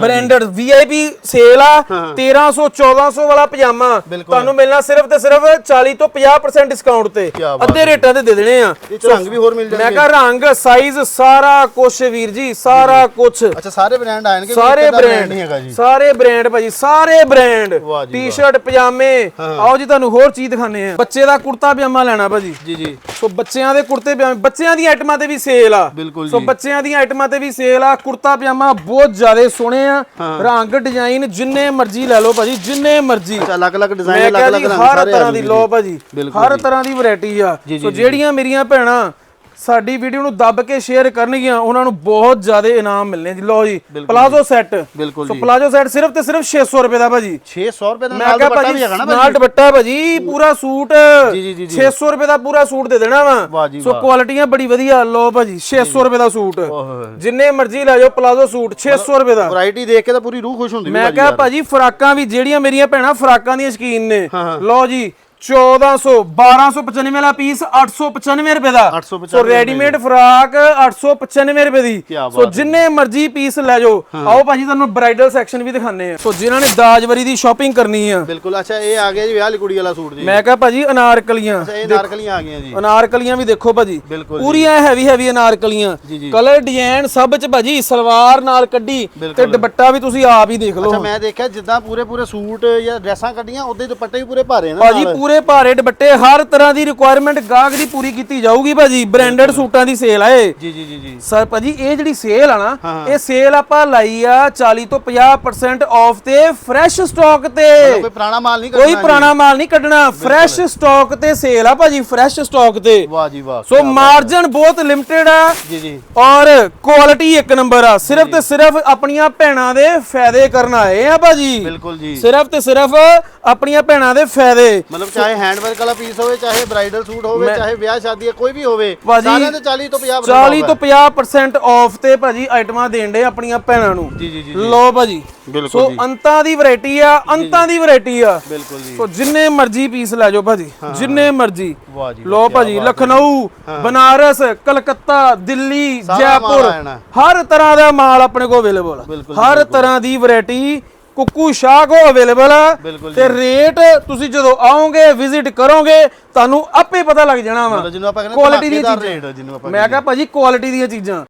ਬ੍ਰਾਂਡਡ ਵੀਆਈਪੀ ਸੇਲ ਆ 1300 1400 ਵਾਲਾ ਪਜਾਮਾ। ਤੁਹਾਨੂੰ ਮਿਲਣਾ ਸਿਰਫ ਤੇ ਸਿਰਫ 40 ਤੋਂ 50% ਡਿਸਕਾਊਂਟ ਤੇ। ਅੱਧੇ ਰੇਟਾਂ ਤੇ ਦੇ ਦੇਣੇ ਆ। ਰੰਗ ਵੀ ਹੋਰ ਮਿਲ ਮੈਂ ਜਾਣਗੇ। ਕਹਾ ਰੰਗ ਸਾਈਜ਼ ਸਾਰਾ ਕੁਝ ਵੀਰ ਜੀ ਸਾਰਾ ਕੁਝ ਅੱਛਾ ਸਾਰੇ ਬ੍ਰਾਂਡ ਆਣਗੇ ਸਾਰੇ ਬ੍ਰਾਂਡ ਨਹੀਂ ਹੈਗਾ ਜੀ। ਸਾਰੇ ਬ੍ਰਾਂਡ ਭਾਜੀ ਸਾਰੇ ਬ੍ਰਾਂਡ ਟੀ-ਸ਼ਰਟ ਪਜਾਮੇ। ਆਓ ਜੀ ਤੁਹਾਨੂੰ ਹੋਰ ਚੀਜ਼ ਦਿਖਾਣੇ ਆ ਬੱਚੇ ਦਾ ਕੁੜਤਾ ਪਜਾਮਾ ਲੈਣਾ ਭਾਜੀ। ਜੀ ਜੀ। ਸੋ ਬੱਚਿਆਂ ਦੇ ਕੁੜਤੇ ਪਜਾਮੇ ਬੱਚਿਆਂ ਦੀਆਂ ਆਈਟਮਾਂ ਤੇ ਵੀ ਸੇਲ ਆ। ਬਿਲਕੁਲ ਸੋ। ਬੱਚਿਆਂ ਦੀਆਂ ਆਈਟਮਾਂ ਤੇ ਵੀ ਸੇਲ ਆ ਕੁੜਤਾ ਪਜਾਮਾ ਬਹੁਤ ਜ਼ਿਆਦਾ ਸੋਹਣੇ ਆ। ਰੰਗ ਡਿਜ਼ਾਈਨ ਜਿੰਨੇ ਮਰਜ਼ੀ ਲੈ ਲਓ ਭਾਜੀ ਜਿੰਨੇ ਮਰਜ਼ੀ। ਅੱਛਾ ਅਲੱਗ ਅਲੱਗ ਡਿਜ਼ਾਈਨ ਮੈਂ ਅਲੱਗ ਕਿਹਾ ਅਲੱਗ ਜੀ ਰੰਗ ਹਰ ਸਾਰੇ ਤਰ੍ਹਾਂ ਦੀ ਲੋ ਭਾਜੀ ਬਿਲਕੁਲ ਹਰ ਤਰ੍ਹਾਂ ਦੀ ਵੈਰਾਈਟੀ ਆ। ਸੋ ਜਿਹੜੀਆਂ ਮੇਰੀਆਂ ਭੈਣਾਂ ਸਾਡੀ ਵੀਡੀਓ ਨੂੰ ਦੱਬ ਕੇ ਸ਼ੇਅਰ ਕਰਨਗੀਆਂ ਉਹਨਾਂ ਨੂੰ ਬਹੁਤ ਜ਼ਿਆਦਾ ਇਨਾਮ ਮਿਲਨੇ ਜੀ। ਲਓ ਜੀ ਪਲਾਜ਼ੋ ਸੈੱਟ ਬਿਲਕੁਲ ਸੋ ਪਲਾਜ਼ੋ ਸੈੱਟ ਸਿਰਫ ਤੇ ਸਿਰਫ 600 ਰੁਪਏ ਦਾ ਭਾਜੀ। 600 ਰੁਪਏ ਦਾ ਨਾਲ ਦੁਪੱਟਾ ਵੀ ਭਾਜੀ ਹੈਗਾ ਨਾ ਨਾਲ ਦੁਪੱਟਾ ਭਾਜੀ ਪੂਰਾ ਸੂਟ। ਜੀ, ਜੀ, ਜੀ, ਜੀ। 600 ਰੁਪਏ ਦਾ ਪੂਰਾ ਸੂਟ ਦੇ ਦੇਣਾ ਵਾ। ਸੋ। ਕੁਆਲਿਟੀਆਂ ਬੜੀ ਵਧੀਆ ਲਓ ਭਾਜੀ 600 ਰੁਪਏ ਦਾ ਸੂਟ। ਜਿੰਨੇ ਮਰਜ਼ੀ ਲੈ ਜਾਓ ਪਲਾਜ਼ੋ ਸੂਟ 600 ਰੁਪਏ ਦਾ। ਵੈਰਾਈਟੀ ਦੇਖ ਕੇ ਤਾਂ ਪੂਰੀ ਰੂਹ ਖੁਸ਼ ਹੁੰਦੀ ਮੈਂ ਭਾਜੀ ਕਿਹਾ। ਭਾਜੀ ਫਰਾਕਾਂ ਵੀ ਜਿਹੜੀਆਂ ਮੇਰੀਆਂ ਭੈਣਾਂ ਫਰਾਕਾਂ ਦੀਆਂ ਸ਼ਕੀਨ ਨੇ। ਲਓ ਜੀ 1400 1295 ਵਾਲਾ ਪੀਸ 895 ਰੁਪਏ ਦਾ 895 ਸੋ ਰੈਡੀਮੇਡ ਫਰਾਕ 895 ਰੁਪਏ ਦੀ ਸੋ ਜਿੰਨੇ ਮਰਜ਼ੀ ਪੀਸ ਲੈ ਜਾਓ ਆਓ ਭਾਜੀ ਤੁਹਾਨੂੰ ਬ੍ਰਾਈਡਲ ਸੈਕਸ਼ਨ ਵੀ ਦਿਖਾਣੇ ਆ ਸੋ ਜਿਨ੍ਹਾਂ ਨੇ ਦਾਜਵਰੀ ਦੀ ਸ਼ਾਪਿੰਗ ਕਰਨੀ ਆ ਬਿਲਕੁਲ ਅੱਛਾ ਇਹ ਆ ਗਿਆ ਜੀ ਵਿਆਹ ਵਾਲੀ ਕੁੜੀ ਵਾਲਾ ਸੂਟ ਜੀ ਮੈਂ ਕਿਹਾ ਭਾਜੀ ਅਨਾਰਕਲੀਆਂ ਅੱਛਾ ਇਹ ਨਾਰਕਲੀਆਂ ਆ ਗਈਆਂ ਜੀ ਅਨਾਰਕਲੀਆਂ ਵੀ ਦੇਖੋ ਭਾਜੀ। ਪੂਰੀਆਂ ਹੈਵੀ ਹੈਵੀ ਅਨਾਰਕਲੀਆਂ। ਕਲਰ ਡਿਜ਼ਾਈਨ ਸਭ ਚ ਭਾਜੀ ਸਲਵਾਰ ਨਾਲ ਕੱਢੀ ਤੇ। ਦੁਪੱਟਾ ਵੀ ਤੁਸੀਂ ਆਪ ਹੀ ਦੇਖ ਲਓ ਅੱਛਾ ਮੈਂ ਦੇਖਿਆ ਜਿੱਦਾਂ ਪੂਰੇ ਪੂਰੇ ਸੂਟ ਜਾਂ ਡਰੈਸਾਂ ਕੱਢੀਆਂ ਉਦਾਂ ਹੀ ਦੁਪੱਟੇ ਵੀ ਪੂਰੇ ਭਾਰੇ ਨੇ ਭਾਜੀ। ਪੂਰੇ ਭਾਰੇ ਦੁਪੱਟੇ ਹਰ ਤਰ੍ਹਾਂ ਦੀ ਰਿਕੁਆਇਰਮੈਂਟ ਗਾਹਕ ਦੀ ਪੂਰੀ ਕੀਤੀ ਜਾਊਗੀ ਭਾਜੀ। ਬ੍ਰਾਂਡਡ ਸੂਟਾਂ ਦੀ ਸੇਲ ਆਏ ਜੀ ਜੀ ਜੀ ਜੀ। ਸਰ ਭਾਜੀ ਇਹ ਜਿਹੜੀ ਸੇਲ ਆ ਨਾ। ਇਹ ਸੇਲ ਆਪਾਂ ਲਾਈ ਆ 40 ਤੋਂ 50% ਆਫ ਤੇ ਫਰੈਸ਼ ਸਟਾਕ ਤੇ। ਕੋਈ ਪੁਰਾਣਾ ਮਾਲ ਨਹੀਂ ਕੋਈ ਕੱਢਣਾ। ਪੁਰਾਣਾ ਮਾਲ ਨਹੀਂ ਕੱਢਣਾ। ਫਰੈਸ਼ ਸਟਾਕ ਤੇ ਸੇਲ ਆ ਭਾਜੀ ਫਰੈਸ਼ ਸਟਾਕ ਤੇ। ਵਾਹ ਜੀ ਵਾਹ ਸੋ ਮਾਰਜਨ ਬਹੁਤ ਲਿਮਟਿਡ ਆ ਜੀ ਜੀ। ਔਰ ਕੁਆਲਿਟੀ ਇੱਕ ਨੰਬਰ ਆ। ਸਿਰਫ ਤੇ ਸਿਰਫ ਆਪਣੀਆਂ ਭੈਣਾਂ ਦੇ ਫਾਇਦੇ ਕਰਨ ਆਏ ਆ ਭਾਜੀ। ਬਿਲਕੁਲ ਜੀ। ਸਿਰਫ ਤੇ ਸਿਰਫ ਆਪਣੀਆਂ ਭੈਣਾਂ ਦੇ ਫਾਇਦੇ। ਮਤਲਬ ਚਾਹੇ ਹੈਂਡਵਰਕ ਵਾਲਾ ਪੀਸ ਹੋਵੇ ਚਾਹੇ ਬ੍ਰਾਈਡਲ ਸੂਟ ਹੋਵੇ ਚਾਹੇ ਵਿਆਹ ਸ਼ਾਦੀ ਹੈ ਕੋਈ ਵੀ ਹੋਵੇ ਭਾਜੀ, ਸਾਰਿਆਂ ਦੇ 40 ਤੋਂ 50 40 ਤੋਂ 50% ਆਫ ਤੇ ਭਾਜੀ ਆਈਟਮਾਂ ਦੇਣ ਦੇ ਆਪਣੀਆਂ ਭੈਣਾਂ ਨੂੰ। ਜੀ ਜੀ ਜੀ ਲੋ ਭਾਜੀ। ਬਿਲਕੁਲ ਸੋ ਅੰਤਾਂ ਦੀ ਵੈਰਾਈਟੀ ਆ ਅੰਤਾਂ ਦੀ ਵੈਰਾਈਟੀ ਆ। ਬਿਲਕੁਲ ਜੀ। ਸੋ ਜਿੰਨੇ ਮਰਜ਼ੀ ਪੀਸ ਲੈ ਜਾਓ ਭਾਜੀ ਜਿੰਨੇ ਮਰਜ਼ੀ। ਵਾਹ ਜੀ ਲੋ ਭਾਜੀ ਲਖਨਊ ਬਨਾਰਸ ਕਲਕੱਤਾ ਦਿੱਲੀ ਸਾਰਾ ਜੈਪੁਰ। ਹਰ ਤਰ੍ਹਾਂ ਦਾ ਮਾਲ ਆਪਣੇ ਕੋਲ ਅਵੇਲੇਬਲ ਆ। ਬਿਲਕੁਲ, ਹਰ ਤਰ੍ਹਾਂ ਦੀ ਵੈਰਾਈਟੀ ਕੁੱਕੂ ਸ਼ਾਹ ਕੋ ਅਵੇਲੇਬਲ ਬਿਲਕੁਲ ਤੇ ਰੇਟ ਤੁਸੀਂ ਜਦੋਂ ਆਓਗੇ ਵਿਜ਼ਿਟ ਕਰੋਗੇ ਤੁਹਾਨੂੰ ਆਪੇ ਪਤਾ ਲੱਗ ਜਾਣਾ ਵਾ। ਕੁਆਲਿਟੀ ਦੀਆਂ ਧਮਾਕੇਦਾਰ ਚੀਜ਼ਾਂ। ਮੈਂ ਕਿਹਾ ਭਾਜੀ ਕੁਆਲਿਟੀ ਦੀਆਂ ਚੀਜ਼ਾਂ।